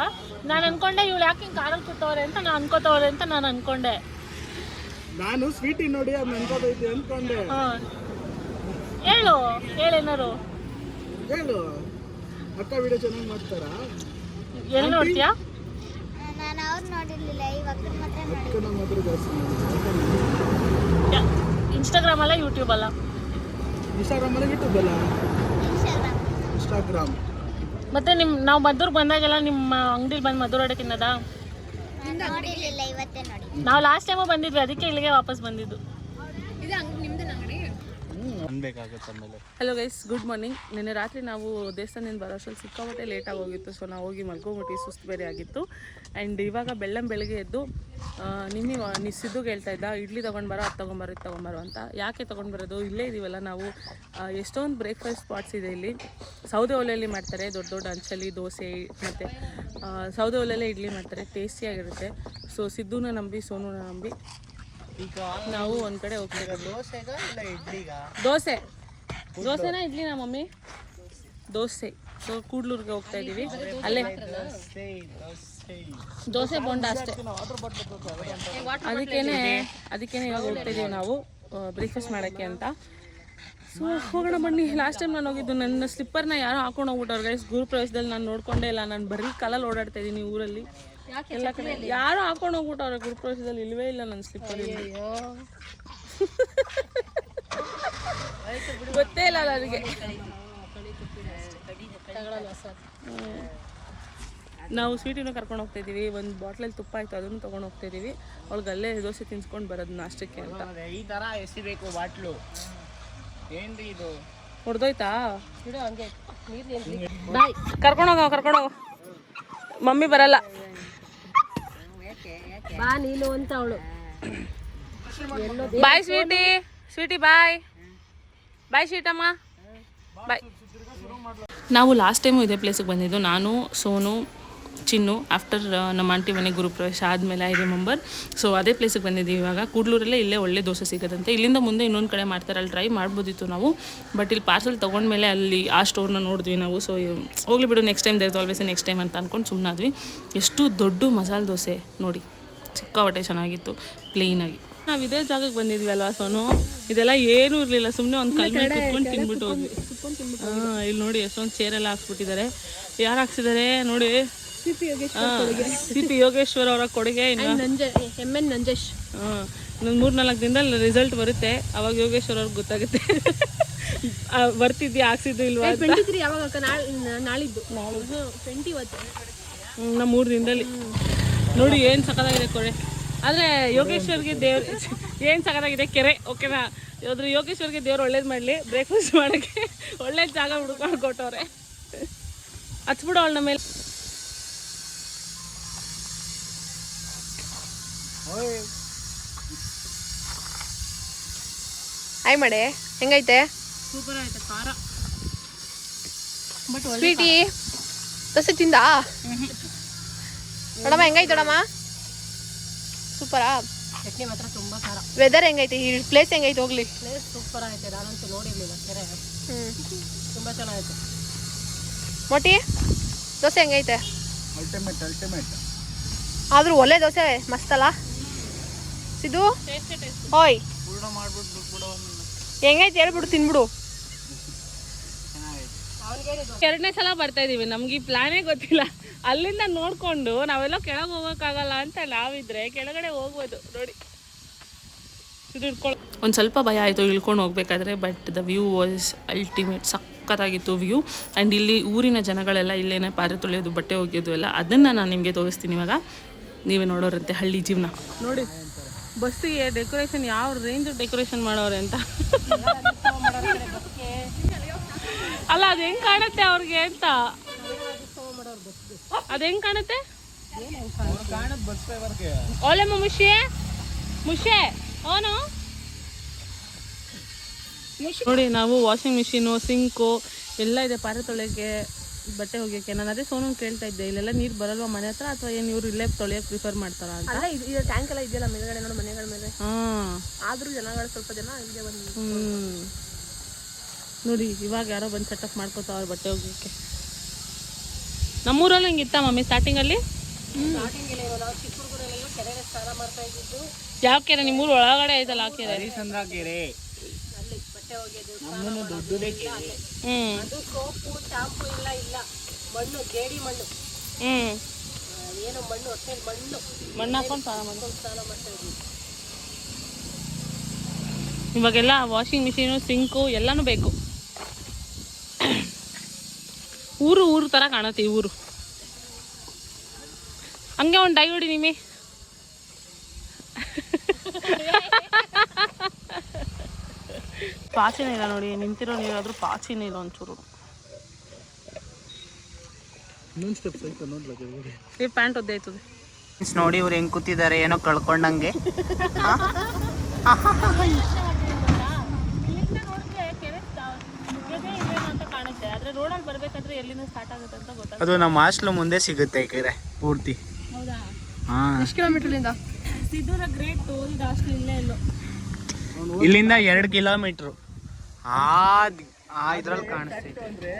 ನಾನು ಅನ್ಕೊಂಡೆ ಇವ್ಳು ಯಾಕೆ ಹಿಂಗ್ ಕಾರಲ್ಲಿ ಕೂತವ್ರೆ ಅಂತ ನಾನು ಅನ್ಕೋತವ್ರೆ ಅಂತ ನಾನು ಅನ್ಕೊಂಡೆ. ನಾನು ಸ್ವೀಟಿ ನೋಡಿ ಅದ್ ನೆನ್ಕೋತೈತಿ ಅನ್ಕೊಂಡೆ. ಹಾ. ಹೇಳು ಹೇಳೇನಾರು ಹೇಳು. ಅಕ್ಕ ವಿಡಿಯೋ ಚೆನ್ನಾಗಿ ಮಾಡ್ತಾರಾ? ಎಲ್ಲಿ ನೋಡ್ತೀಯಾ? ನಾನು ಅವ್ರು ನೋಡಿರ್ಲಿಲ್ಲ ಇವಾಗ ಮಾತ್ರ ನೋಡಿ ಅಕ್ಕ ನಮ್ಮ ಹತ್ರ ಜಾಸ್ತಿ ಇನ್ಸ್ಟಾಗ್ರಾಮ್ ಅಲ್ಲ ಯೂಟ್ಯೂಬ್ ಅಲ್ಲ? ಇನ್ಸ್ಟಾಗ್ರಾಮ್ ಅಲ್ಲ ಯೂಟ್ಯೂಬ್ ಅಲ್ಲ? ಇನ್ಸ್ಟಾಗ್ರಾಮ್ ಇನ್ಸ್ಟಾಗ್ರಾಮ್ ಮತ್ತೆ ನಿಮ್ ನಾವು ಮದ್ದೂರ್ ಬಂದಾಗೆಲ್ಲ ನಿಮ್ಮ ಅಂಗಡಿಲಿ ಬಂದು ಮದ್ದೂರ್ ವಡೆ ತಿನ್ನದ? ನೋಡಿರ್ಲಿಲ್ಲ ಇವತ್ತೇ ನೋಡಿ ನಾವು ಲಾಸ್ಟ್ ಟೈಮು ಬಂದಿದ್ವಿ ಅದಕ್ಕೆ ಇಲ್ಲಿಗೆ ವಾಪಸ್ ಬಂದಿದ್ದು. ಹಲೋ ಗೈಸ್ ಗುಡ್ ಮಾರ್ನಿಂಗ್ ನಿನ್ನೆ ರಾತ್ರಿ ನಾವು ದೇವಸ್ಥಾನದಿಂದ ಬರೋ ಅಷ್ಟರಲ್ಲಿ ಸಿಕ್ಕಾಪಟ್ಟೆ ಲೇಟಾಗಿ ಹೋಗಿತ್ತು ಸೊ ನಾವು ಹೋಗಿ ಮಲ್ಕೊಂಬಿಟ್ಟು ಸುಸ್ತು ಬೇರೆ ಆಗಿತ್ತು. ಆ್ಯಂಡ್ ಇವಾಗ ಬೆಳ್ಳಂ ಬೆಳಗ್ಗೆ ಎದ್ದು ನಿನ್ನೆ ನಿ ಸಿದ್ದುಗೆ ಹೇಳ್ತಾ ಇದ್ದ, ಇಡ್ಲಿ ತೊಗೊಂಡ್ಬರೋ ಅದು ತೊಗೊಂಬರೋ ಇದು ತೊಗೊಂಬರೋ ಅಂತ. ಯಾಕೆ ತೊಗೊಂಡ್ಬರೋದು ಇಲ್ಲೇ ಇದೀವಲ್ಲ ನಾವು. ಎಷ್ಟೊಂದು ಬ್ರೇಕ್ಫಾಸ್ಟ್ ಸ್ಪಾಟ್ಸ್ ಇದೆ ಇಲ್ಲಿ. ಸೌದೆ ಒಲೆಯಲ್ಲಿ ಮಾಡ್ತಾರೆ, ದೊಡ್ಡ ದೊಡ್ಡ ಅಂಚಲಿ ದೋಸೆ, ಮತ್ತು ಸೌದೆ ಒಲೆಯಲ್ಲೇ ಇಡ್ಲಿ ಮಾಡ್ತಾರೆ. ಟೇಸ್ಟಿಯಾಗಿರುತ್ತೆ ಸೊ ಸಿದ್ದುನ ನಂಬಿ, ಸೋನುನ ನಂಬಿ. ಈಗ ನಾವು ಒಂದ್ ಕಡೆ ಹೋಗ್ತೀವಿ. ದೋಸೆಗ ಇಲ್ಲ ಇಡ್ಲಿಗ? ದೋಸೆ. ದೋಸೆನಾ ಇಡ್ಲಿನಾ ಮಮ್ಮಿ? ದೋಸೆ. ಸೊ ಕೂಡ್ಲೂರ್ಗೆ ಹೋಗ್ತಾ ಇದೀವಿ. ಅಲ್ಲೇ. ದೋಸೆ ಬೊಂಡ ಅಷ್ಟೇ. ಅದಕ್ಕೇನೆ ಅದಕ್ಕೇನೆ ಇವಾಗ ಹೋಗ್ತಾ ಇದೀವಿ ನಾವು ಬ್ರೇಕ್ಫಾಸ್ಟ್ ಮಾಡೋಕ್ಕೆ ಅಂತ. ಸೊ ಹೋಗೋಣ ಬನ್ನಿ. ಲಾಸ್ಟ್ ಟೈಮ್ ನಾನು ಹೋಗಿದ್ದು ನನ್ನ ಸ್ಲಿಪ್ಪರ್ನ ಯಾರೋ ಹಾಕೊಂಡು ಹೋಗ್ಬಿಟ್ಟವ್ರು ಗೈಸ್ ಗುರು ಪ್ರವೇಶದಲ್ಲಿ ನಾನು ನೋಡ್ಕೊಂಡೇ ಇಲ್ಲ. ನಾನು ಬರೀ ಕಾಲಲ್ಲಿ ಓಡಾಡ್ತಾ ಇದ್ದೀನಿ ಊರಲ್ಲಿ. ಎಲ್ಲ ಕಡೆ ಯಾರೋ ಹಾಕೊಂಡು ಹೋಗ್ಬಿಟ್ಟವ್ರೆ ಗುರು ಪ್ರವೇಶದಲ್ಲಿ ಇಲ್ವೇ ಇಲ್ಲ ನನ್ನ ಸ್ಲಿಪ್ಪರ್ ಇಲ್ಲಿ ಗೊತ್ತೇ ಇಲ್ಲ ನನಗೆ. ನಾವು ಸ್ವೀಟಿನೂ ಕರ್ಕೊಂಡು ಹೋಗ್ತಾ ಇದೀವಿ ಒಂದು ಬಾಟ್ಲಲ್ಲಿ ತುಪ್ಪ ಆಯ್ತು ಅದನ್ನು ತಗೊಂಡು ಹೋಗ್ತಾ ಇದೀವಿ ಅವ್ಳಿಗೆ ಅಲ್ಲೇ ದೋಸೆ ತಿನ್ಸ್ಕೊಂಡು ಬರೋದು ನಾಷ್ಟಕ್ಕೆ ಅಂತ. ಈ ಥರ ಎಸಿಬೇಕು ಬಾಟ್ಲು. ಏನ್ರಿ ಇದು? ಹೊಡೆದೋಯ್ತಾ? ಬಿಡು ಹಂಗೆ. ನೀರು ಬಾಯ್. ಕರ್ಕೊಂಡೋಗ ಕರ್ಕೊಂಡೋಗ ಮಮ್ಮಿ ಬರಲ್ಲ. ಬಾ ನೀನು ಅಂತ ಅವಳು. ಬಾಯ್ ಸ್ವೀಟಿ ಸ್ವೀಟಿ ಬಾಯ್ ಬಾಯ್ ಸ್ವೀಟಮ್ಮ ಬಾಯ್ ನಾವು ಲಾಸ್ಟ್ ಟೈಮು ಇದೇ ಪ್ಲೇಸಿಗೆ ಬಂದಿದ್ದು. ನಾನು ಸೋನು ಚಿನ್ನು ಆಫ್ಟರ್ ನಮ್ಮ ಆಂಟಿ ಮನೆ ಗುರುಪ್ರವೇಶ ಆದಮೇಲೆ ಐ ರಿಮೆಂಬರ್ ಸೊ ಅದೇ ಪ್ಲೇಸಿಗೆ ಬಂದಿದ್ದೀವಿ ಇವಾಗ. ಕೂಡ್ಲೂರಲ್ಲೇ ಇಲ್ಲೇ ಒಳ್ಳೆ ದೋಸೆ ಸಿಗೋದಂತೆ ಇಲ್ಲಿಂದ ಮುಂದೆ ಇನ್ನೊಂದು ಕಡೆ ಮಾಡ್ತಾರೆ. ಅಲ್ಲಿ ಟ್ರೈ ಮಾಡ್ಬೋದಿತ್ತು ನಾವು. ಬಟ್ ಇಲ್ಲಿ ಪಾರ್ಸಲ್ ತೊಗೊಂಡ್ಮೇಲೆ ಅಲ್ಲಿ ಆ ಸ್ಟೋರ್ನ ನೋಡಿದ್ವಿ ನಾವು. ಸೊ ಹೋಗ್ಲಿ ಬಿಡು next time there always next time ಅಂತ ಅಂದ್ಕೊಂಡು ಸುಮ್ಮನಾದ್ವಿ ಎಷ್ಟು ದೊಡ್ಡ ಮಸಾಲೆ ದೋಸೆ ನೋಡಿ. ಸಿಕ್ಕಾಪಟ್ಟೆ ಚೆನ್ನಾಗಿತ್ತು ಪ್ಲೇನಾಗಿ ನಾವು ಇದೇ ಜಾಗಕ್ಕೆ ಬಂದಿದ್ವಿ ಅಲ್ವಾ ಸೋನು? ಇದೆಲ್ಲ ಏನೂ ಇರಲಿಲ್ಲ ಸುಮ್ಮನೆ ಒಂದು ಕಲ್ ಮೇಲೆ ಕುತ್ಕೊಂಡು ತಿನ್ಬಿಟ್ಟು ಹೋದ್ವಿ. ಹಾಂ ಇಲ್ಲಿ ನೋಡಿ ಎಷ್ಟೊಂದು ಚೇರೆಲ್ಲ ಹಾಕ್ಸ್ಬಿಟ್ಟಿದ್ದಾರೆ ಯಾರು ಹಾಕ್ಸಿದ್ದಾರೆ ನೋಡಿ. ಸಿ ಪಿ ಯೋಗೇಶ್ವರ್ ಅವರ ಕೊಡುಗೆ ಎಂ ಎನ್ ನಂಜೇಶ್. ಹಾಂ ಇನ್ನೊಂದು ಮೂರು ನಾಲ್ಕು ದಿನದಲ್ಲಿ ರಿಸಲ್ಟ್ ಬರುತ್ತೆ. ಅವಾಗ ಯೋಗೇಶ್ವರ್ ಅವ್ರಿಗೆ ಗೊತ್ತಾಗುತ್ತೆ. ಬರ್ತಿದ್ದೆ ಬರ್ತಿದ್ಯಾ ಹಾಕ್ಸಿದ್ದು ಇಲ್ವಾ ಅಂತ. ಟ್ವೆಂಟಿ ತ್ರೀ ಯಾವಾಗ? ನಾಳಿದ್ದು. ಟ್ವೆಂಟಿ ನಮ್ಮ ಮೂರು ದಿನದಲ್ಲಿ. ನೋಡಿ ಏನು ಸಕ್ಕದಾಗಿದೆ ಕೊಡೆ. ಆದರೆ ಯೋಗೇಶ್ವರ್ಗೆ ದೇವ್ರ ಏನು ಸಕ್ಕದಾಗಿದೆ ಕೆರೆ. ಓಕೆನಾ ಅದ್ರ ಯೋಗೇಶ್ವರ್ಗೆ ದೇವ್ರು ಒಳ್ಳೇದು ಮಾಡಲಿ. ಬ್ರೇಕ್ಫಾಸ್ಟ್ ಮಾಡೋಕ್ಕೆ ಒಳ್ಳೆ ಜಾಗ ಹುಡ್ಕೊಂಡು ಕೊಟ್ಟವ್ರೆ. ಹಚ್ಬಿಡು ಅವಳ ಮೇಲೆ ಹಾಯ್ ಮಾಡೆ. ಹೆಂಗೈತೆ? ಸೂಪರ್ ಆಯ್ತು. ಖಾರ. ಬಟ್ ಸ್ವೀಟಿ ದಸೆ ತಿಂದಾ? ನೋಡಮ್ಮ ಹೆಂಗೈತೆ ನೋಡಮ್ಮ? ಸೂಪರಾ? ಚಟ್ನಿ ಮಾತ್ರ ತುಂಬ ಖಾರ. ವೆದರ್ ಹೆಂಗೈತೆ? ಈ ಪ್ಲೇಸ್ ಹೆಂಗೈತೆ ಹೋಗ್ಲಿ? ಪ್ಲೇಸ್ ಸೂಪರ್ ಐತೆ ನಾನಂತೂ ನೋಡಿರ್ಲಿಲ್ಲ ಕೆರೆ. ಹ್ಮ್. ತುಂಬ ಚೆನ್ನಾಗೈತೆ. ಮೊಟ್ಟಿ ದೋಸೆ ಹೆಂಗೈತೆ? ಅಲ್ಟಿಮೇಟ್ ಅಲ್ಟಿಮೇಟ್ ಆದರೂ ಒಳ್ಳೆ ದೋಸೆ ಮಸ್ತಲ್ಲ. ಸಿದ್ದು? ಓಯ್ ಪೂರ್ಣ ಮಾಡ್ಬಿಟ್ಟು ಬಿಟ್ಬಿಡೋ ಹೆಂಗೈತೆ ಹೇಳ್ಬಿಡು ತಿನ್ಬಿಡು. ಎರಡನೇ ಸಲ ಬರ್ತಾ ಇದೀವಿ ನಮ್ಗೆ ಈ ಪ್ಲಾನೇ ಗೊತ್ತಿಲ್ಲ. ಅಲ್ಲಿಂದ ನೋಡಿಕೊಂಡು ನಾವೆಲ್ಲ ಕೆಳಗೆ ಹೋಗೋಕ್ಕಾಗಲ್ಲ ಅಂತ ನಾವಿದ್ರೆ ಕೆಳಗಡೆ ಹೋಗ್ಬೋದು. ನೋಡಿ. ಒಂದು ಸ್ವಲ್ಪ ಭಯ ಆಯಿತು ಇಳ್ಕೊಂಡು ಹೋಗ್ಬೇಕಾದ್ರೆ but the view was ultimate ಸಖತ್ತಾಗಿತ್ತು view and ಇಲ್ಲಿ ಊರಿನ ಜನಗಳೆಲ್ಲ ಇಲ್ಲೇನೆ ಪಾತ್ರೆ ತೊಳೆಯೋದು, ಬಟ್ಟೆ ಒಗೆಯೋದು ಎಲ್ಲ, ಅದನ್ನು ನಾನು ನಿಮಗೆ ತೋರಿಸ್ತೀನಿ ಇವಾಗ. ನೀವೇ ನೋಡೋರಂತೆ ಹಳ್ಳಿ ಜೀವನ. ನೋಡಿ, ಬಸ್ಸಿಗೆ ಡೆಕೋರೇಷನ್ ಯಾವ ರೇಂಜ್ ಡೆಕೋರೇಷನ್ ಮಾಡೋರೆ ಅಂತ. ಅಲ್ಲ, ಅದು ಹೆಂಗ್ ಕಾಣುತ್ತೆ ಅವ್ರಿಗೆ ಅಂತ. ಅದು ಹೆಂಗ್ ಕಾಣುತ್ತೆ? ಓಲೆ ಮುಷೆ. ಮುಷೆ. ಅವನು? ನೋಡಿ ನಾವು ವಾಷಿಂಗ್ ಮಿಷಿನು ಸಿಂಕು ಎಲ್ಲ ಇದೆ ಪಾತ್ರೆ ತೊಳೆಯೋಕ್ಕೆ ಬಟ್ಟೆ ಹೋಗ್ಯಕ್ಕೆ. ನಾನು ಅದೇ ಸೋನು ಕೇಳ್ತಾ ಇದ್ದೆ ಇಲ್ಲೆಲ್ಲ ನೀರು ಬರಲ್ವಾ ಮನೆ ಹತ್ರ ಅಥವಾ ಏನು ಇವ್ರು ಇಲ್ಲೇ ತೊಳೆಯೋಕೆ ಪ್ರಿಫರ್ ಮಾಡ್ತಾರ ಅಂತ? ಅಲ್ಲ ಇದು ಟ್ಯಾಂಕ್ ಎಲ್ಲ ಇದೆಯಲ್ಲ ಮೇಲ್ಗಡೆ ನೋಡು ಮನೆಗಳ ಮೇಲೆ. ಹಾಂ. ಆದ್ರೂ ಜನಗಳು ಸ್ವಲ್ಪ ಜನ ಇದೆ ಬಂದು ಹ್ಮ್. ನೋಡಿ ಇವಾಗ ಯಾರೋ ಬಂದು ಸೆಟಪ್ ಮಾಡ್ಕೋತಾವ್ರೆ ಬಟ್ಟೆ ಒಗ್ಯಕ್ಕೆ ನಮ್ಮೂರಲ್ಲಿ ಹಿಂಗಿತ್ತ ಮಮ್ಮಿ ಸ್ಟಾರ್ಟಿಂಗಲ್ಲಿ ಸ್ಟಾರ್ಟಿಂಗ್ ನಾವು ಚಿಕ್ಕ ಹುಡುಗರೆಲ್ಲ ಕೆರೆಗೆ ಸ್ನಾನ ಮಾಡ್ತಾ ಇದ್ದಿದ್ದು ಯಾವ ಕೆರೆ? ನಿಮ್ಮೂರು ಒಳಗಡೆ ಐತಲ್ಲ ಆ ಕೆರೆ? ಕೆರೆ. ಹ್ಮ್. ಇಲ್ಲ. ಮಣ್ಣು ಮಣ್ಣು. ಹ್ಮ್. ಏನು ಮಣ್ಣು ಅಷ್ಟೇ ಮಣ್ಣು. ಮಣ್ಣು ಹಾಕೊಂಡು ಸ್ನಾನ ಮಾಡ್ತಾ ಇದ್ವಿ ಇವಾಗೆಲ್ಲ ವಾಷಿಂಗ್ ಮಿಷಿನು ಸಿಂಕು ಎಲ್ಲನೂ ಬೇಕು. ಊರು ಊರು ಥರ ಕಾಣುತ್ತೆ ಈ ಊರು. ಹಂಗೆ ಒಂದು ಡೈ ಹೊಡಿ ನಿಮಿ ಪಾಚಿನೇ ಇಲ್ಲ ನೋಡಿ ನಿಂತಿರೋ ನೀರಾದ್ರೂ ಪಾಚಿನ ಇಲ್ಲ ಒಂಚೂರು. ಈ ಪ್ಯಾಂಟ್ ಒದ್ದೆ ಆಯ್ತದೆ. ನೋಡಿ ಇವ್ರು ಹೆಂಗ್ ಕೂತಿದ್ದಾರೆ ಏನೋ ಕಳ್ಕೊಂಡಂಗೆ ಕಾಣುತ್ತೆ ಆದ್ರೆ ರೋಡಲ್ಲಿ ಬರ್ಬೇಕಾದ್ರೆ ಎಲ್ಲಿಂದ ಸ್ಟಾರ್ಟ್ ಆಗುತ್ತೆ ಅಂತ ಗೊತ್ತಾ ಅದು ನಮ್ಮ ಹಾಸ್ಟ್ಲು ಮುಂದೆ ಸಿಗುತ್ತೆ ಕರೆ ಪೂರ್ತಿ. ಹೌದಾ? ಹಾ. ಎಷ್ಟು ಕಿಲೋಮೀಟರ್ಲಿಂದ ಸಿದ್ದೂರ ಗ್ರೇಟ್ ಟೂರಿಡ್ ಹಾಸ್ಟೆಲ್ ಇಲ್ಲೇ ಇಲ್ಲೋ ಇಲ್ಲಿಂದ ಎರಡು ಕಿಲೋಮೀಟ್ರು ಆ ಆ ಇದ್ರಲ್ಲಿ ಕಾಣಿಸ್ತೈತೆ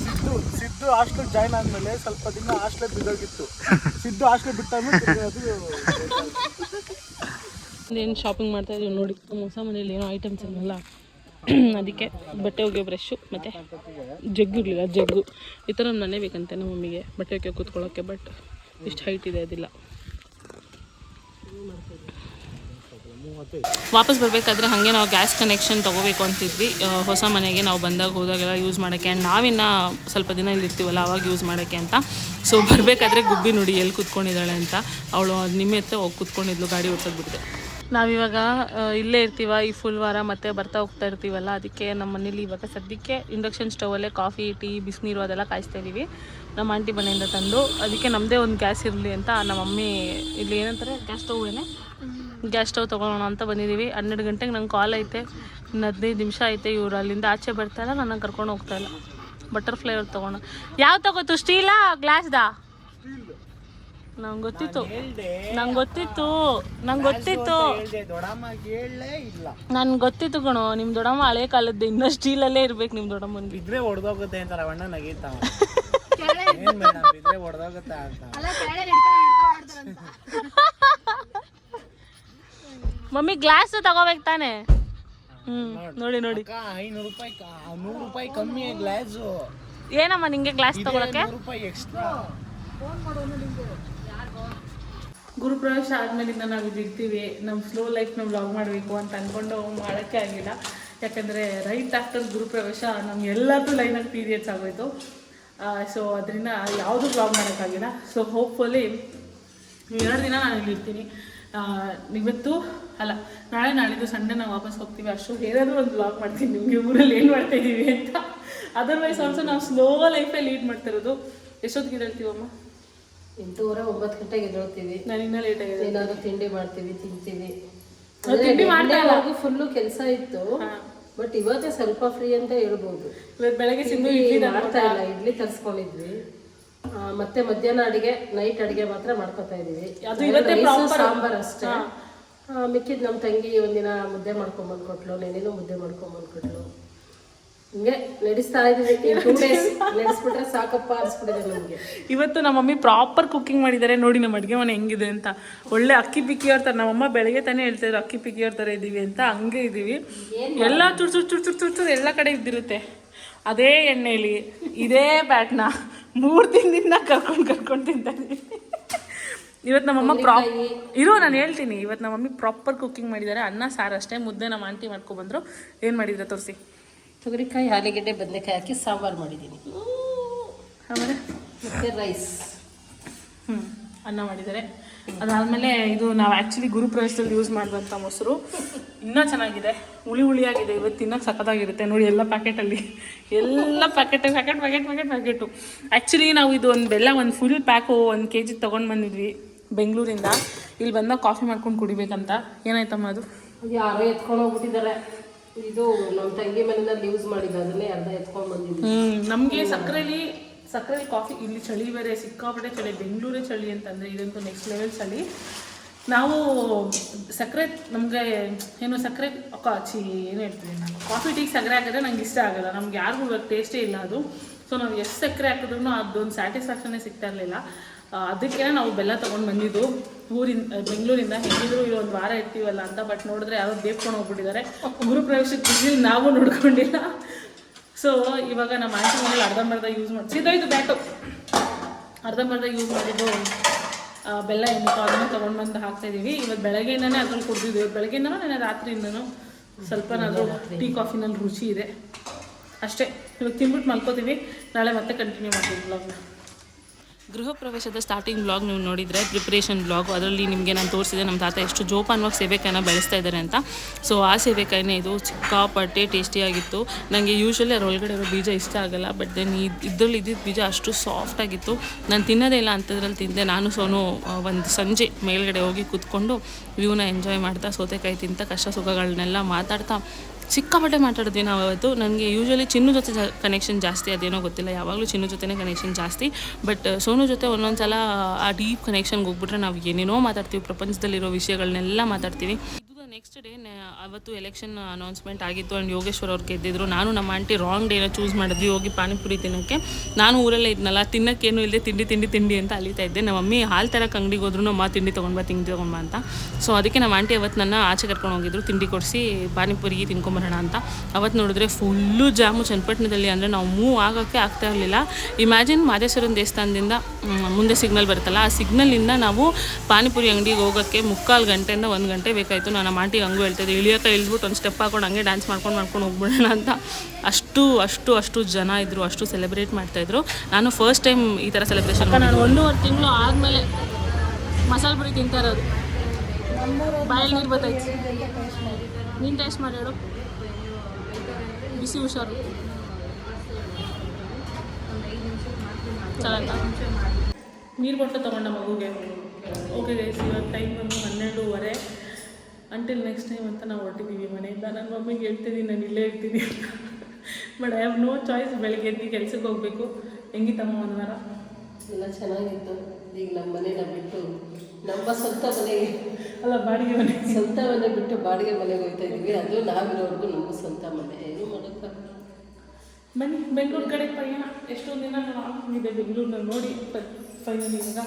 ಸಿದ್ದು ಸಿದ್ದು ಹಾಸ್ಟೆಲ್ ಜಾಯ್ನ್ ಆದ್ಮೇಲೆ ಸ್ವಲ್ಪ ದಿನ ಹಾಸ್ಟೆಲ್ ಬಿದ್ದೋಗಿತ್ತು. ಸಿದ್ದು ಹಾಸ್ಟೆಲ್ ಬಿಟ್ಟಾದ್ಮೇಲೆ ಅದು ಏನು ಶಾಪಿಂಗ್ ಮಾಡ್ತಾ ಇದೀವಿ ನೋಡಿ ಮೋಸ ಹೊಸ ಮನೇಲಿ ಏನೋ ಐಟಮ್ಸ್ ಇರಲ್ಲ ಅದಕ್ಕೆ ಬಟ್ಟೆ ಒಗೆಯೋ ಬ್ರಷ್ಷು ಮತ್ತು ಜಗ್ಗು ಇರಲಿಲ್ಲ, ಜಗ್ಗು. ಈ ಥರ ನನ್ನೇ ಬೇಕಂತೆ ನಮ್ಮ ಮಮ್ಮಿಗೆ, ಬಟ್ಟೆ ಒಗೆಯೋ ಕೂತ್ಕೊಳ್ಳೋಕ್ಕೆ ಬಟ್ ಇಷ್ಟು ಹೈಟ್ ಇದೆ, ಅದಿಲ್ಲ. ವಾಪಸ್ ಬರಬೇಕಾದ್ರೆ ಹಾಗೆ ನಾವು ಗ್ಯಾಸ್ ಕನೆಕ್ಷನ್ ತೊಗೋಬೇಕು ಅಂತಿದ್ವಿ. ಹೊಸ ಮನೆಗೆ ನಾವು ಬಂದಾಗ, ಹೋದಾಗೆಲ್ಲ ಯೂಸ್ ಮಾಡೋಕ್ಕೆ. ಆ್ಯಂಡ್ ನಾವಿನ್ನ ಸ್ವಲ್ಪ ದಿನ ಇಲ್ಲಿ ಇರ್ತೀವಲ್ಲ, ಅವಾಗ ಯೂಸ್ ಮಾಡೋಕ್ಕೆ ಅಂತ. ಸೊ ಬರಬೇಕಾದ್ರೆ ಗುಬ್ಬಿ ನೋಡಿ ಎಲ್ಲಿ ಕೂತ್ಕೊಂಡಿದ್ದಾಳೆ ಅಂತ. ಅವಳು ನಿಮ್ಮ ಹೋಗಿ ಕೂತ್ಕೊಂಡಿದ್ಲು, ಗಾಡಿ ಓಡಿಸೋದ್ಬಿಟ್ಟು ನಾವಿವಾಗ ಇಲ್ಲೇ ಇರ್ತೀವ ಈ ಫುಲ್ ವಾರ ಮತ್ತೆ ಬರ್ತಾ ಹೋಗ್ತಾ ಇರ್ತೀವಲ್ಲ ಅದಕ್ಕೆ ನಮ್ಮ ಮನೇಲಿ ಇವಾಗ ಸದ್ಯಕ್ಕೆ ಇಂಡಕ್ಷನ್ ಸ್ಟವಲ್ಲೇ ಕಾಫಿ ಟೀ ಬಿಸಿನೀರು ಅದೆಲ್ಲ ಕಾಯಿಸ್ತಾ ಇದೀವಿ. ನಮ್ಮ ಆಂಟಿ ಮನೆಯಿಂದ ತಂದು ಅದಕ್ಕೆ ನಮ್ಮದೇ ಒಂದು ಗ್ಯಾಸ್ ಇರಲಿ ಅಂತ ನಮ್ಮ ಮಮ್ಮಿ ಇಲ್ಲಿ ಏನಂತಾರೆ ಗ್ಯಾಸ್ ಸ್ಟವ್ ಏನೇ? ಗ್ಯಾಸ್ ಸ್ಟವ್ ತೊಗೊಳೋಣ ಅಂತ ಬಂದಿದ್ದೀವಿ ಹನ್ನೆರಡು ಗಂಟೆಗೆ ನಂಗೆ ಕಾಲ್ ಐತೆ. ಇನ್ನು ಹದಿನೈದು ನಿಮಿಷ ಐತೆ ಇವ್ರು ಅಲ್ಲಿಂದ ಆಚೆ ಬರ್ತಾ ಇಲ್ಲ ನನ್ನ ಕರ್ಕೊಂಡು ಹೋಗ್ತಾ ಇಲ್ಲ. ಬಟರ್ಫ್ಲೈ ಅವ್ರು ತೊಗೊಳ ಯಾವ ತಗೋತು ಸ್ಟೀಲಾ ಗ್ಲಾಸ್ದಾ ನಂಗೆ ಗೊತ್ತಿತ್ತು ನಂಗೆ ಗೊತ್ತಿತ್ತು ನಂಗೆ ಗೊತ್ತಿತ್ತು ನನ್ಗೆ ಗೊತ್ತಿತ್ತು ಕಣೋ. ನಿಮ್ಮ ದೊಡ್ಡಮ್ಮ ಹಳೆ ಕಾಲದ್ದು ಇನ್ನೂ ಸ್ಟೀಲಲ್ಲೇ ಇರ್ಬೇಕು ನಿಮ್ಮ ದೊಡ್ಡಮ್ಮನಿಗೆ. ಬಿದ್ರೆ ಹೊಡೆದೋಗುತ್ತೆ ಅಂತ ರವಣ್ಣ ಮೇಡಮ್ ಬಿದ್ರೆ ಹೊಡೆದೋಗುತ್ತಾ ಅಂತ. ಮಮ್ಮಿ ಗ್ಲಾಸ್ ತಗೋಬೇಕು ತಾನೆ? ಹ್ಮ್ ನೋಡಿ ನೋಡಿ. ಐನೂರು ರೂಪಾಯಿ ನೂರು ರೂಪಾಯಿ ಕಮ್ಮಿ ಗ್ಲಾಸು? ಏನಮ್ಮ ನಿಂಗೆ ಗ್ಲಾಸ್ ತಗೊಳಕ್ಕೆ? ರೂಪಾಯಿ ಎಕ್ಸ್ಟ್ರಾ. ಗುರುಪ್ರವೇಶ ಆದಮೇಲಿಂದ ನಾವು ಇಲ್ಲಿ ಇರ್ತೀವಿ ನಮ್ಮ ಸ್ಲೋ ಲೈಫ್ನ ವ್ಲಾಗ್ ಮಾಡಬೇಕು ಅಂತ ಅಂದ್ಕೊಂಡು ಮಾಡೋಕ್ಕೆ ಆಗಿಲ್ಲ. ಯಾಕಂದರೆ ರೈಟ್ ಆಫ್ಟರ್ ಗುರುಪ್ರವೇಶ ನಮ್ಗೆ ಎಲ್ಲದೂ ಲೈನಲ್ಲಿ ಪೀರಿಯಡ್ಸ್ ಆಗೋಯ್ತು. ಸೊ ಅದರಿಂದ ಯಾವುದೂ ವ್ಲಾಗ್ ಮಾಡೋಕ್ಕಾಗಿಲ್ಲ ಸೊ ಹೋಪ್ಫುಲಿ ಎರಡು ದಿನ ನಾನು ಇಲ್ಲಿರ್ತೀನಿ ಇವತ್ತು ಅಲ್ಲ, ನಾಳೆ ನಾಳಿದ್ದು ಸಂಡೇ ನಾವು ವಾಪಸ್ ಹೋಗ್ತೀವಿ. ಅಷ್ಟು ಏನಾದರೂ ಒಂದು ವ್ಲಾಗ್ ಮಾಡ್ತೀನಿ. ನಿಮಗೆ ಊರಲ್ಲಿ ಏನು ಮಾಡ್ತಾ ಇದ್ದೀವಿ ಅಂತ. ಅದರ್ವೈಸ್ ಆಲ್ಸೋ ನಾವು ಸ್ಲೋ ಲೈಫೇ ಲೀಡ್ ಮಾಡ್ತಿರೋದು ಎಷ್ಟೊತ್ತಿಗೆ ಹೇಳ್ತೀವಮ್ಮ? ಎಂಟೂವರೆ ಒಂಬತ್ತು ಗಂಟೆಗೆ ಎದ್ದೇಳ್ತೀವಿ. ನಾನು ಇನ್ನೂ ಲೇಟ್ ಆಗಿದೆ ಏನಾದ್ರು ತಿಂಡಿ ಮಾಡ್ತೀವಿ ತಿಂತೀವಿ. ನಾವು ತಿಂಡಿ ಮಾಡ್ತಾ ಇಲ್ಲ. ಫುಲ್ಲು ಕೆಲಸ ಇತ್ತು. ಬಟ್ ಇವತ್ತೇ ಸ್ವಲ್ಪ ಫ್ರೀ ಅಂತ ಹೇಳ್ಬೋದು. ಇವತ್ತು ಬೆಳಗ್ಗೆ ಸಿಂಧು ಇಡ್ಲಿ ಮಾಡ್ತಾ ಇಲ್ಲ. ಇಡ್ಲಿ ತರಿಸ್ಕೊಂಡಿದ್ವಿ. ಆ, ಮತ್ತೆ ಮಧ್ಯಾಹ್ನ ಅಡಿಗೆ ನೈಟ್ ಅಡಿಗೆ ಮಾತ್ರ ಮಾಡ್ಕೊತಾ ಇದೀವಿ ಅದು ಇವತ್ತೇ ರೈಸು, ಸಾಂಬಾರ್ ಅಷ್ಟೇ. ಆ, ಮಿಕ್ಕಿದ್ ನಮ್ಮ ತಂಗಿ ಒಂದಿನ ಮುದ್ದೆ ಮಾಡ್ಕೊಂಬಂದ್ ಕೊಟ್ಲು ನೆನೇನು ಮುದ್ದೆ ಮಾಡ್ಕೊಂಬಂದ್ ಕೊಟ್ಲು ಹಿಂಗೆ ನಡೆಸ್ತಾ ಇದೀವಿ ಟೂ ಡೇಸ್ ನಡೆಸ್ಬಿಟ್ರೆ ಸಾಕಪ್ಪ ಅನ್ಸ್ಬಿಟ್ಟಿದೆ ನಮಗೆ. ಇವತ್ತು ನಮ್ಮ ಮಮ್ಮಿ ಪ್ರಾಪರ್ ಕುಕ್ಕಿಂಗ್ ಮಾಡಿದ್ದಾರೆ. ನೋಡಿ ನಮ್ಮ ಅಡುಗೆ ಮನೆ ಹೆಂಗಿದೆ ಅಂತ. ಒಳ್ಳೆ ಅಕ್ಕಿ ಪಿಕ್ಕಿ ಅವ್ರ ಥರ ನಮ್ಮಮ್ಮ ಬೆಳಗ್ಗೆ ತಾನೇ ಹೇಳ್ತಿದ್ರು ಅಕ್ಕಿ ಪಿಕ್ಕಿ ಹೇಳ್ತಾರೆ ಥರ ಇದ್ದೀವಿ ಅಂತ. ಹಂಗೆ ಇದ್ದೀವಿ ಎಲ್ಲ ಚುರ್ ಚುರ್ ಚುರ್ ಚುರ್ ಚುರ್ ಎಲ್ಲ ಕಡೆ ಇದ್ದಿರುತ್ತೆ. ಅದೇ ಎಣ್ಣೆಲಿ ಇದೇ ಬ್ಯಾಟ್ನ ಮೂರು ದಿನದಿಂದ ಕರ್ಕೊಂಡು ಕರ್ಕೊಂಡು ತಿಂತಾರೆ ಇವತ್ತು ನಮ್ಮಮ್ಮ ಪ್ರಾಪ್ ಇರೋ ನಾನು ಹೇಳ್ತೀನಿ. ಇವತ್ತು ನಮ್ಮ ಮಮ್ಮಿ ಪ್ರಾಪರ್ ಕುಕ್ಕಿಂಗ್ ಮಾಡಿದ್ದಾರೆ. ಅನ್ನ ಸಾರು ಅಷ್ಟೇ. ಮುದ್ದೆ ನಮ್ಮ ಆಂಟಿ ಮಾಡ್ಕೊಬಂದ್ರು ಏನು ಮಾಡಿದ್ರೆ ತೋರಿಸಿ? ತೊಗರಿಕಾಯಿ ಆಲೂಗೆಡ್ಡೆ ಬದನೆಕಾಯಿ ಹಾಕಿ ಸಾಂಬಾರು ಮಾಡಿದ್ದೀನಿ. ಆಮೇಲೆ ಮತ್ತೆ ರೈಸ್ ಹ್ಞೂ ಅನ್ನ ಮಾಡಿದ್ದಾರೆ. ಅದಾದಮೇಲೆ ಇದು ನಾವು ಆ್ಯಕ್ಚುಲಿ ಗುರುಪ್ರವೇಶದಲ್ಲಿ ಯೂಸ್ ಮಾಡಿದಂಥ ಮೊಸರು. ಇನ್ನೂ ಚೆನ್ನಾಗಿದೆ. ಹುಳಿ ಹುಳಿಯಾಗಿದೆ. ಇವತ್ತು ತಿನ್ನೋಕೆ ಸಖತ್ತಾಗಿರುತ್ತೆ. ನೋಡಿ ಎಲ್ಲ ಪ್ಯಾಕೆಟಲ್ಲಿ ಎಲ್ಲ packet packet packet packet packet actually ನಾವು ಇದು ಒಂದು ಬೆಲ್ಲ ಒಂದು ಫುಲ್ ಪ್ಯಾಕು ಒಂದು ಕೆ ಜಿ ತೊಗೊಂಡು ಬಂದಿದ್ವಿ ಬೆಂಗಳೂರಿಂದ. ಇಲ್ಲಿ ಬಂದಾಗ ಕಾಫಿ ಮಾಡ್ಕೊಂಡು ಕುಡಿಬೇಕಂತ. ಏನಾಯ್ತಮ್ಮ ಅದು? ಯಾರೋ ಎತ್ಕೊಂಡು ಹೋಗ್ಬಿಟ್ಟಿದ್ದಾರೆ. ಇದು ನಮ್ಮ ತಂಗಿ ಮನೆಯಲ್ಲಿ ಯೂಸ್ ಮಾಡಿದ್ದು, ಅದನ್ನೇ ಅರ್ಧ ಎತ್ಕೊಂಡು ಬಂದಿದ್ವಿ ಹ್ಞೂ ನಮಗೆ ಸಕ್ಕರೆಲಿ ಸಕ್ಕರೆಲಿ ಕಾಫಿ ಇಲ್ಲಿ ಚಳಿ ಬೇರೆ, ಸಿಕ್ಕಾಪಟ್ಟೆ ಚಳಿ, ಬೆಂಗಳೂರೇ ಚಳಿ ಅಂತಂದ್ರೆ ಇದಂತೂ ನೆಕ್ಸ್ಟ್ ಲೆವೆಲ್ ಚಳಿ. ನಾವು ಸಕ್ಕರೆ ನಮಗೆ ಏನು ಸಕ್ಕರೆ ಕಾಚಿ ಏನು ಹೇಳ್ತೀವಿ ಕಾಫಿ ಟೀಗೆ ಸಕ್ಕರೆ ಹಾಕಿದ್ರೆ ನಂಗೆ ಇಷ್ಟ ಆಗಲ್ಲ. ನಮ್ಗೆ ಯಾರಿಗೂ ಇವಾಗ ಟೇಸ್ಟೇ ಇಲ್ಲ ಅದು. ಸೊ ನಾವು ಎಷ್ಟು ಸಕ್ಕರೆ ಹಾಕಿದ್ರು ಅದೊಂದು ಸ್ಯಾಟಿಸ್ಫ್ಯಾಕ್ಷನೇ ಸಿಗ್ತಾ ಇರಲಿಲ್ಲ. ಅದಕ್ಕೆ ನಾವು ಬೆಲ್ಲ ತೊಗೊಂಡು ಬಂದಿದ್ದು. ಊರಿಂದ ಬೆಂಗಳೂರಿಂದ ಹೆಂಗಿದ್ರು ಇಲ್ಲಿ ಒಂದು ವಾರ ಇರ್ತೀವಲ್ಲ ಅಂತ ಬಟ್ ನೋಡಿದ್ರೆ ಯಾರೋ ದೇವ್ಕೊಂಡು ಹೋಗ್ಬಿಟ್ಟಿದ್ದಾರೆ. ಗುರುಪ್ರವೇಶಕ್ಕೆ ಬಿಸಿಲು ನಾವು ನೋಡ್ಕೊಂಡಿಲ್ಲ. ಸೊ ಇವಾಗ ನಮ್ಮ ಆಂಟಿ ಮನೇಲಿ ಅರ್ಧಂಬರ್ಧ ಯೂಸ್ ಮಾಡಿ ಸಿದ್ದೋಯ್ತು ಬ್ಯಾಟು. ಅರ್ಧಂಬರ್ಧ ಯೂಸ್ ಮಾಡಿದ್ದು ಬೆಲ್ಲ ಏನಿತ್ತು ಅದನ್ನು ತೊಗೊಂಡು ಬಂದು ಹಾಕ್ತಾ ಇದ್ದೀವಿ ಇವತ್ತು ಬೆಳಗ್ಗೆಯಿಂದನೇ ಅದ್ರಲ್ಲಿ ಕುಡಿದಿದ್ದು. ಇವತ್ತು ಬೆಳಗ್ಗೆಯಿಂದನೂ ನೆನೆ ರಾತ್ರಿಯಿಂದನೂ ಸ್ವಲ್ಪನಾದರೂ ಟೀ ಕಾಫಿನಲ್ಲಿ ರುಚಿ ಇದೆ. ಅಷ್ಟೇ. ಇವಾಗ ತಿನ್ಬಿಟ್ಟು ಮಲ್ಕೋತೀವಿ. ನಾಳೆ ಮತ್ತೆ ಕಂಟಿನ್ಯೂ ಮಾಡ್ತೀವಿ ಬ್ಲಾಗ್ನ ಗೃಹ ಪ್ರವೇಶದ ಸ್ಟಾರ್ಟಿಂಗ್ ಬ್ಲಾಗ್ ನೀವು ನೋಡಿದರೆ ಪ್ರಿಪ್ರೇಷನ್ ಬ್ಲಾಗ್ ಅದರಲ್ಲಿ ನಿಮಗೆ ನಾನು ತೋರಿಸಿದೆ ನಮ್ಮ ತಾತ ಎಷ್ಟು ಜೋಪಾನವಾಗಿ ಸೇವೆಕಾಯಿನ ಬೆಳೆಸ್ತಾ ಇದ್ದಾರೆ ಅಂತ. ಸೊ ಆ ಸೇವೆಕಾಯಿನೇ ಇದು ಸಿಕ್ಕಾಪಟ್ಟೆ ಟೇಸ್ಟಿಯಾಗಿತ್ತು ನನಗೆ ಯೂಶ್ವಲಿ ಅದ್ರ ಒಳಗಡೆ ಇರೋ ಬೀಜ ಇಷ್ಟ ಆಗಲ್ಲ ಬಟ್ ದೆನ್ ಇದ್ರಲ್ಲಿ ಇದ್ದಿದ್ದ ಬೀಜ ಅಷ್ಟು ಸಾಫ್ಟಾಗಿತ್ತು ನಾನು ತಿನ್ನೋದೇ ಇಲ್ಲ ಅಂಥದ್ರಲ್ಲಿ ತಿಂದೆ. ನಾನು ಸೋನು ಒಂದು ಸಂಜೆ ಮೇಲ್ಗಡೆ ಹೋಗಿ ಕೂತ್ಕೊಂಡು ವ್ಯೂನ ಎಂಜಾಯ್ ಮಾಡ್ತಾ ಸೌತೆಕಾಯಿ ತಿಂತ, ಕಷ್ಟ ಸುಖಗಳನ್ನೆಲ್ಲ ಮಾತಾಡ್ತಾ ಸಿಕ್ಕಾಪಟ್ಟೆ ಮಾತಾಡಿದ್ವಿ ನಾವು ಅವತ್ತು. ನನಗೆ ಯೂಶ್ವಲಿ ಚಿನ್ನು ಜೊತೆ ಕನೆಕ್ಷನ್ ಜಾಸ್ತಿ, ಅದೇನೋ ಗೊತ್ತಿಲ್ಲ. ಯಾವಾಗಲೂ ಚಿನ್ನು ಜೊತೆನೇ ಕನೆಕ್ಷನ್ ಜಾಸ್ತಿ. ಬಟ್ ಸೋನು ಜೊತೆ ಒಂದೊಂದು ಸಲ ಆ ಡೀಪ್ ಕನೆಕ್ಷನ್ಗೆ ಹೋಗ್ಬಿಟ್ರೆ ನಾವು ಏನೇನೋ ಮಾತಾಡ್ತೀವಿ, ಪ್ರಪಂಚದಲ್ಲಿರೋ ವಿಷಯಗಳನ್ನೆಲ್ಲ ಮಾತಾಡ್ತೀವಿ. ನೆಕ್ಸ್ಟ್ ಡೇ ಅವತ್ತು ಎಲೆಕ್ಷನ್ ಅನೌನ್ಸ್ಮೆಂಟ್ ಆಗಿತ್ತು ಆ್ಯಂಡ್ ಯೋಗೇಶ್ವರ್ ಅವ್ರು ಗೆದ್ದಿದ್ರು. ನಾನು ನಮ್ಮ ಆಂಟಿ ರಾಂಗ್ ಡೇನ ಚೂಸ್ ಮಾಡಿದ್ವಿ. ಹೋಗಿ ಪಾನಿಪುರಿ ತಿನ್ನೋಕ್ಕೆ. ನಾನು ಊರಲ್ಲೇ ಇದ್ನಲ್ಲ, ತಿನ್ನೋಕ್ಕೇನು ಇಲ್ಲದೆ ತಿಂಡಿ ತಿಂಡಿ ತಿಂಡಿ ಅಂತ ಅಲಿತಾ ಇದ್ದೆ. ನಮ್ಮ ಮಮ್ಮಿ ಹಾಲು ತರಕ್ಕೆ ಅಂಗಡಿಗೆ ಹೋದ್ರು ಅಮ್ಮ ತಿಂಡಿ ತೊಗೊಂಡ್ಬಾ ತಿಂಡಿ ತೊಗೊಂಡ್ಬಾ ಅಂತ. ಸೊ ಅದಕ್ಕೆ ನಮ್ಮ ಆಂಟಿ ಅವತ್ತು ನನ್ನ ಆಚೆ ಕರ್ಕೊಂಡು ಹೋಗಿದ್ರು, ತಿಂಡಿ ಕೊಡಿಸಿ, ಪಾನಿಪುರಿ ತಿನ್ಕೊಂಬರೋಣ ಅಂತ. ಅವತ್ತು ನೋಡಿದ್ರೆ ಫುಲ್ಲು ಜಾಮು ಚನ್ನಪಟ್ಟಣದಲ್ಲಿ ಅಂದರೆ ನಾವು ಮೂವ್ ಆಗೋಕ್ಕೆ ಆಗ್ತಾ ಇರಲಿಲ್ಲ. ಇಮ್ಯಾಜಿನ್ ಮಾದೇಶ್ವರನ ದೇವಸ್ಥಾನದಿಂದ ಮುಂದೆ ಸಿಗ್ನಲ್ ಬರುತ್ತಲ್ಲ, ಆ ಸಿಗ್ನಲಿಂದ ನಾವು ಪಾನಿಪುರಿ ಅಂಗಡಿಗೆ ಹೋಗೋಕ್ಕೆ ಮುಕ್ಕಾಲು ಗಂಟೆಯಿಂದ ಒಂದು ಗಂಟೆ ಬೇಕಾಯಿತು. ನಾನು ನಮ್ಮ ಆಂಟಿಗೆ ಹಂಗೂ ಹೇಳ್ತಾಯಿದ್ದೆ ಇಳಿಯೋಕೆ ಇಳಿದ್ಬಿಟ್ಟು ಒಂದು ಸ್ಟೆಪ್ ಹಾಕೊಂಡು ಹಂಗೆ ಡ್ಯಾನ್ಸ್ ಮಾಡ್ಕೊಂಡು ಮಾಡ್ಕೊಂಡು ಹೋಗ್ಬಿಡೋಣ ಅಂತ. ಅಷ್ಟು ಅಷ್ಟು ಅಷ್ಟು ಜನ ಇದ್ದರು ಅಷ್ಟು ಸೆಲೆಬ್ರೇಟ್ ಮಾಡ್ತಾಯಿದ್ರು ನಾನು ಫಸ್ಟ್ ಟೈಮ್ ಈ ಥರ ಸೆಲೆಬ್ರೇಷನ್ ನಾನು ಒಂದೂವರೆ ತಿಂಗಳು ಆದಮೇಲೆ ಮಸಾಲೆ ಪುರಿ ತಿಂತಾ ಇರೋದು. ಬಾಯಲ್ಲಿ ನೀರು ಬರ್ತೈತೆ ನೀನು ಟೇಸ್ಟ್ ಮಾಡಿ ಹೇಳು. ಬಿಸಿ ಹುಷಾರು. ನೀರು ಬಟ್ಟೆ ತೊಗೊಂಡ ಮಗುಗೆ. ಓಕೆ ಗೈಸ್ ಇವಾಗ ಟೈಮ್ ಬಂದು ಹನ್ನೆರಡೂವರೆ. ಅಂಟಿಲ್ ನೆಕ್ಸ್ಟ್ ಟೈಮ್ ಅಂತ ನಾವು ಹೊರಟಿದ್ದೀವಿ ಮನೆಯಿಂದ ನನ್ನ ಮಮ್ಮಿಗೆ ಹೇಳ್ತಿದ್ದೀನಿ ನಾನು ಇಲ್ಲೇ ಇರ್ತೀನಿ but I have no choice ಬೆಳಗ್ಗೆ ಎದ್ದು ಕೆಲ್ಸಕ್ಕೆ ಹೋಗಬೇಕು. ಹೆಂಗಿತ್ತಮ್ಮ ಒಂದು ವಾರ ಎಲ್ಲ ಚೆನ್ನಾಗಿತ್ತು. ಈಗ ನಮ್ಮ ಮನೇನ ಬಿಟ್ಟು ನಮ್ಮ ಸ್ವಂತ ಮನೆಗೆ ಅಲ್ಲ ಬಾಡಿಗೆ ಮನೆ. ಸ್ವಂತ ಮನೆ ಬಿಟ್ಟು ಬಾಡಿಗೆ ಮನೆಗೆ ಹೋಗ್ತಾ ಇದ್ದೀವಿ. ಅದು ನಾವಿರೋರ್ಗು ನಮ್ಮ ಸ್ವಂತ ಮನೆ. ಏನು ಮಾಡೋಕ್ಕಾಗಲ್ಲ ಬನ್ನಿ ಬೆಂಗಳೂರು ಕಡೆ ಪಯಣ. ಎಷ್ಟೊಂದು ದಿನ ನಾನು ಇದೆ ಬೆಂಗಳೂರನ್ನ ನೋಡಿ ಫೈನಲ್ ಇವಾಗ.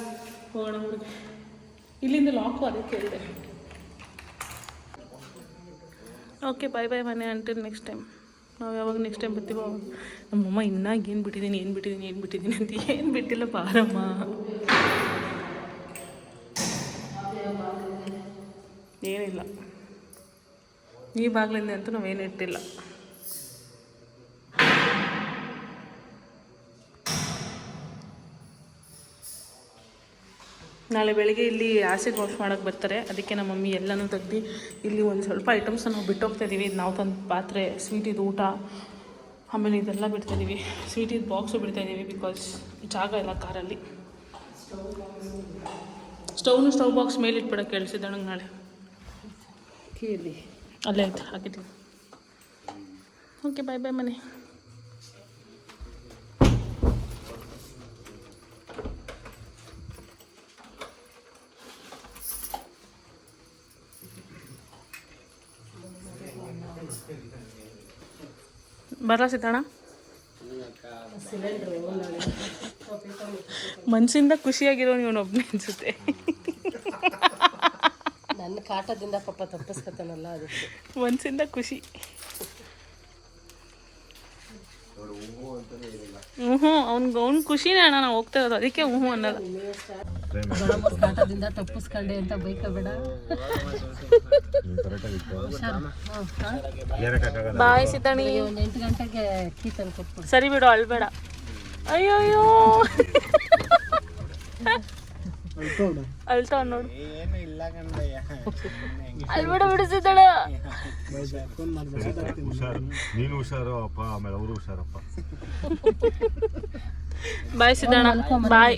ಹೋಗೋಣ ಇಲ್ಲಿಂದ ಲಾಕು ಅದಕ್ಕೆ ಹೇಳಿದೆ. ಓಕೆ ಬಾಯ್ ಬಾಯ್ ಮನೆ ಅಂಟಿಲ್ ನೆಕ್ಸ್ಟ್ ಟೈಮ್ ನಾವು ಯಾವಾಗ ನೆಕ್ಸ್ಟ್ ಟೈಮ್ ಬರ್ತೀವೋ ನಮ್ಮಮ್ಮ ಇನ್ನಾಗಿ ಏನು ಬಿಟ್ಟಿದ್ದೀನಿ ಏನು ಬಿಟ್ಟಿದ್ದೀನಿ ಏನು ಬಿಟ್ಟಿದ್ದೀನಿ ಅಂತ ಏನು ಬಿಟ್ಟಿಲ್ಲ ಪಾರಮ್ಮ. ಏನಿಲ್ಲ. ಈ ಬಾಗಿಲಿಂದ ಅಂತೂ ನಾವೇನು ಇಟ್ಟಿಲ್ಲ. ನಾಳೆ ಬೆಳಿಗ್ಗೆ ಇಲ್ಲಿ ಆಸಿಡ್ ವಾಶ್ ಮಾಡೋಕೆ ಬರ್ತಾರೆ. ಅದಕ್ಕೆ ನಮ್ಮ ಮಮ್ಮಿ ಎಲ್ಲನೂ ತೆಗ್ದು ಇಲ್ಲಿ ಒಂದು ಸ್ವಲ್ಪ ಐಟಮ್ಸ್ ನಾವು ಬಿಟ್ಟೋಗ್ತಾ ಇದ್ದೀವಿ ಇದು ನಾವು ತಂದು ಪಾತ್ರೆ ಸ್ವೀಟಿದು ಊಟ ಆಮೇಲೆ ಇದೆಲ್ಲ ಬಿಡ್ತಾ ಇದ್ದೀವಿ ಸ್ವೀಟಿದು ಬಾಕ್ಸು ಬಿಡ್ತಾ ಇದ್ದೀವಿ ಬಿಕಾಸ್ ಜಾಗ ಇಲ್ಲ ಕಾರಲ್ಲಿ. ಸ್ಟೌನು ಸ್ಟವ್ ಬಾಕ್ಸ್ ಮೇಲೆ ಇಟ್ಬಿಡೋಕೆ ನನಗೆ ನಾಳೆ. ಅಲ್ಲೇ ಆಯ್ತು ಹಾಕಿದ್ದೀವಿ ಓಕೆ ಬಾಯ್ ಬಾಯ್ ಮನೆ. ಬರಲ್ಲ ಸಿದ್ದಣ್ಣ ಮನಸ್ಸಿಂದ ಖುಷಿಯಾಗಿರೋ ನೀವು ಒಬ್ಬನೇ ಅನ್ಸುತ್ತೆ. ನನ್ನ ಕಾಟದಿಂದ ಪಾಪ ತಪ್ಪಿಸ್ಕೊತಾನಲ್ಲ ಅದಕ್ಕೆ ಮನಸ್ಸಿಂದ ಖುಷಿ. ಹ್ಞೂ ಅವ್ನಿಗೆ ಅವ್ನ ಖುಷಿನೇ ಅಣ್ಣ ನಾವು ಹೋಗ್ತಾ ಇರೋದು. ಅದಕ್ಕೆ ಹ್ಞೂ ಅನ್ನೋದು. ಕಾಟದಿಂದ ತಪ್ಪಿಸ್ಕೊಂಡೆ ಅಂತ ಬೈಕಬೇಡ ಬಾಯ್ ಸಿದ್ದಣಿ ಒಂದು ಎಂಟು ಗಂಟೆಗೆ ಕೀ ತಂದು ಸರಿ ಬಿಡು ಅಳ್ಬೇಡ. ಅಯ್ಯೋ ಅಯ್ಯೋ ಅಳ್ತಾವ ನೋಡು. ಏನು ಇಲ್ಲ ಕಣ್ರಯ್ಯ ಅಳ್ಬೇಡ ಬಿಡು ನೀನು ಹುಷಾರು ಅಪ್ಪ ಆಮೇಲೆ ಅವರು ಹುಷಾರಪ್ಪ. ಬಾಯ್ ಸಿದ್ದಣ್ಣ ಬಾಯ್.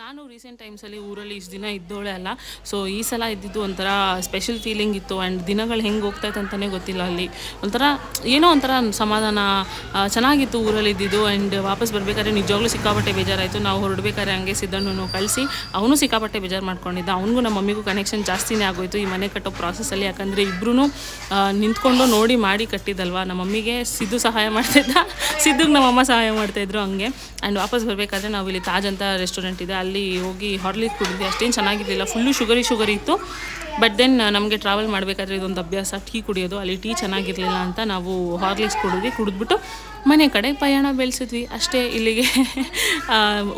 ನಾನು ರೀಸೆಂಟ್ ಟೈಮ್ಸಲ್ಲಿ ಊರಲ್ಲಿ ಇಷ್ಟು ದಿನ ಇದ್ದೋಳೆ ಅಲ್ಲ. ಸೊ ಈ ಸಲ ಇದ್ದಿದ್ದು ಒಂಥರ ಸ್ಪೆಷಲ್ ಫೀಲಿಂಗ್ ಇತ್ತು ಆ್ಯಂಡ್ ದಿನಗಳು ಹೆಂಗೆ ಹೋಗ್ತಾಯಿತ್ತು ಅಂತಲೇ ಗೊತ್ತಿಲ್ಲ ಅಲ್ಲಿ. ಒಂಥರ ಏನೋ ಒಂಥರ ಸಮಾಧಾನ ಚೆನ್ನಾಗಿತ್ತು ಊರಲ್ಲಿ ಇದ್ದಿದ್ದು ಆ್ಯಂಡ್ ವಾಪಸ್ ಬರಬೇಕಾದ್ರೆ ನಿಜವಾಗ್ಲೂ ಸಿಕ್ಕಾಪಟ್ಟೆ ಬೇಜಾರಾಯಿತು. ನಾವು ಹೊರಡ್ಬೇಕಾದ್ರೆ ಹಂಗೆ ಸಿದ್ದಣ್ಣನು ಕಳಿಸಿ ಅವನು ಸಿಕ್ಕಾಪಟ್ಟೆ ಬೇಜಾರು ಮಾಡ್ಕೊಂಡಿದ್ದ. ಅವನಿಗೂ ನಮ್ಮ ಮಮ್ಮಿಗೂ ಕನೆಕ್ಷನ್ ಜಾಸ್ತಿನೇ ಆಗೋಯ್ತು ಈ ಮನೆ ಕಟ್ಟೋ ಪ್ರಾಸೆಸ್ಸಲ್ಲಿ ಯಾಕಂದರೆ ಇಬ್ಬರೂ ನಿಂತ್ಕೊಂಡು ನೋಡಿ ಮಾಡಿ ಕಟ್ಟಿದ್ದಲ್ವ. ನಮ್ಮ ಮಮ್ಮಿಗೆ ಸಿದ್ದು ಸಹಾಯ ಮಾಡ್ತಿದ್ದ ಸಿದ್ದುಗೆ ನಮ್ಮಮ್ಮ ಸಹಾಯ ಮಾಡ್ತಾಯಿದ್ರು ಹಂಗೆ. ಆ್ಯಂಡ್ ವಾಪಸ್ ಬರಬೇಕಾದ್ರೆ ನಾವು ಇಲ್ಲಿ ತಾಜ್ ಅಂತ ರೆಸ್ಟೋರೆಂಟ್ ಇದೆ. ಅಲ್ಲಿ ಅಲ್ಲಿ ಹೋಗಿ ಹಾರ್ಲಿಕ್ ಕುಡಿದ್ವಿ ಅಷ್ಟೇನು ಚೆನ್ನಾಗಿರಲಿಲ್ಲ. ಫುಲ್ಲು ಶುಗರಿ ಶುಗರಿ ಇತ್ತು. ಬಟ್ ದೆನ್ ನಮಗೆ ಟ್ರಾವೆಲ್ ಮಾಡಬೇಕಾದ್ರೆ ಇದೊಂದು ಅಭ್ಯಾಸ. ಟೀ ಕುಡಿಯೋದು, ಅಲ್ಲಿ ಟೀ ಚೆನ್ನಾಗಿರಲಿಲ್ಲ ಅಂತ ನಾವು ಹಾರ್ಲಿಕ್ಸ್ ಕುಡಿದ್ವಿ ಕುಡಿದ್ಬಿಟ್ಟು ಮನೆ ಕಡೆ ಪಯಣ ಬೆಳೆಸಿದ್ವಿ. ಅಷ್ಟೇ ಇಲ್ಲಿಗೆ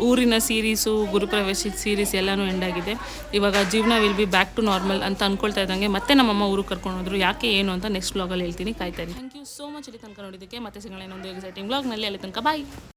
ಊರಿನ ಸೀರೀಸು ಗುರುಪ್ರವೇಶದ ಸೀರೀಸ್ ಎಲ್ಲನೂ ಆಗಿದೆ. ಇವಾಗ ಜೀವನ will be back to normal ಅಂತ ಅಂದ್ಕೊಳ್ತಾ ಇದ್ದಂಗೆ ಮತ್ತೆ ನಮ್ಮಮ್ಮ ಊರಿಗೆ ಕರ್ಕೊಂಡು ಹೋದ್ರು. ಯಾಕೆ, ಏನು ಅಂತ ನೆಕ್ಸ್ಟ್ ವ್ಲಾಗಲ್ಲಿ ಹೇಳ್ತೀನಿ. ಕಾಯ್ತಾ ಥ್ಯಾಂಕ್ ಯು ಸೋ ಮಚ್ ಇಲ್ಲಿ ತನಕ ನೋಡಿದ್ದಕ್ಕೆ ಮತ್ತೆ ಸಿಗೋಣ ಇನ್ನೊಂದು ಎಕ್ಸೈಟಿಂಗ್ ವ್ಲಾಗ್ನಲ್ಲಿ ಅಲ್ಲಿ ತನಕ ಬಾಯ್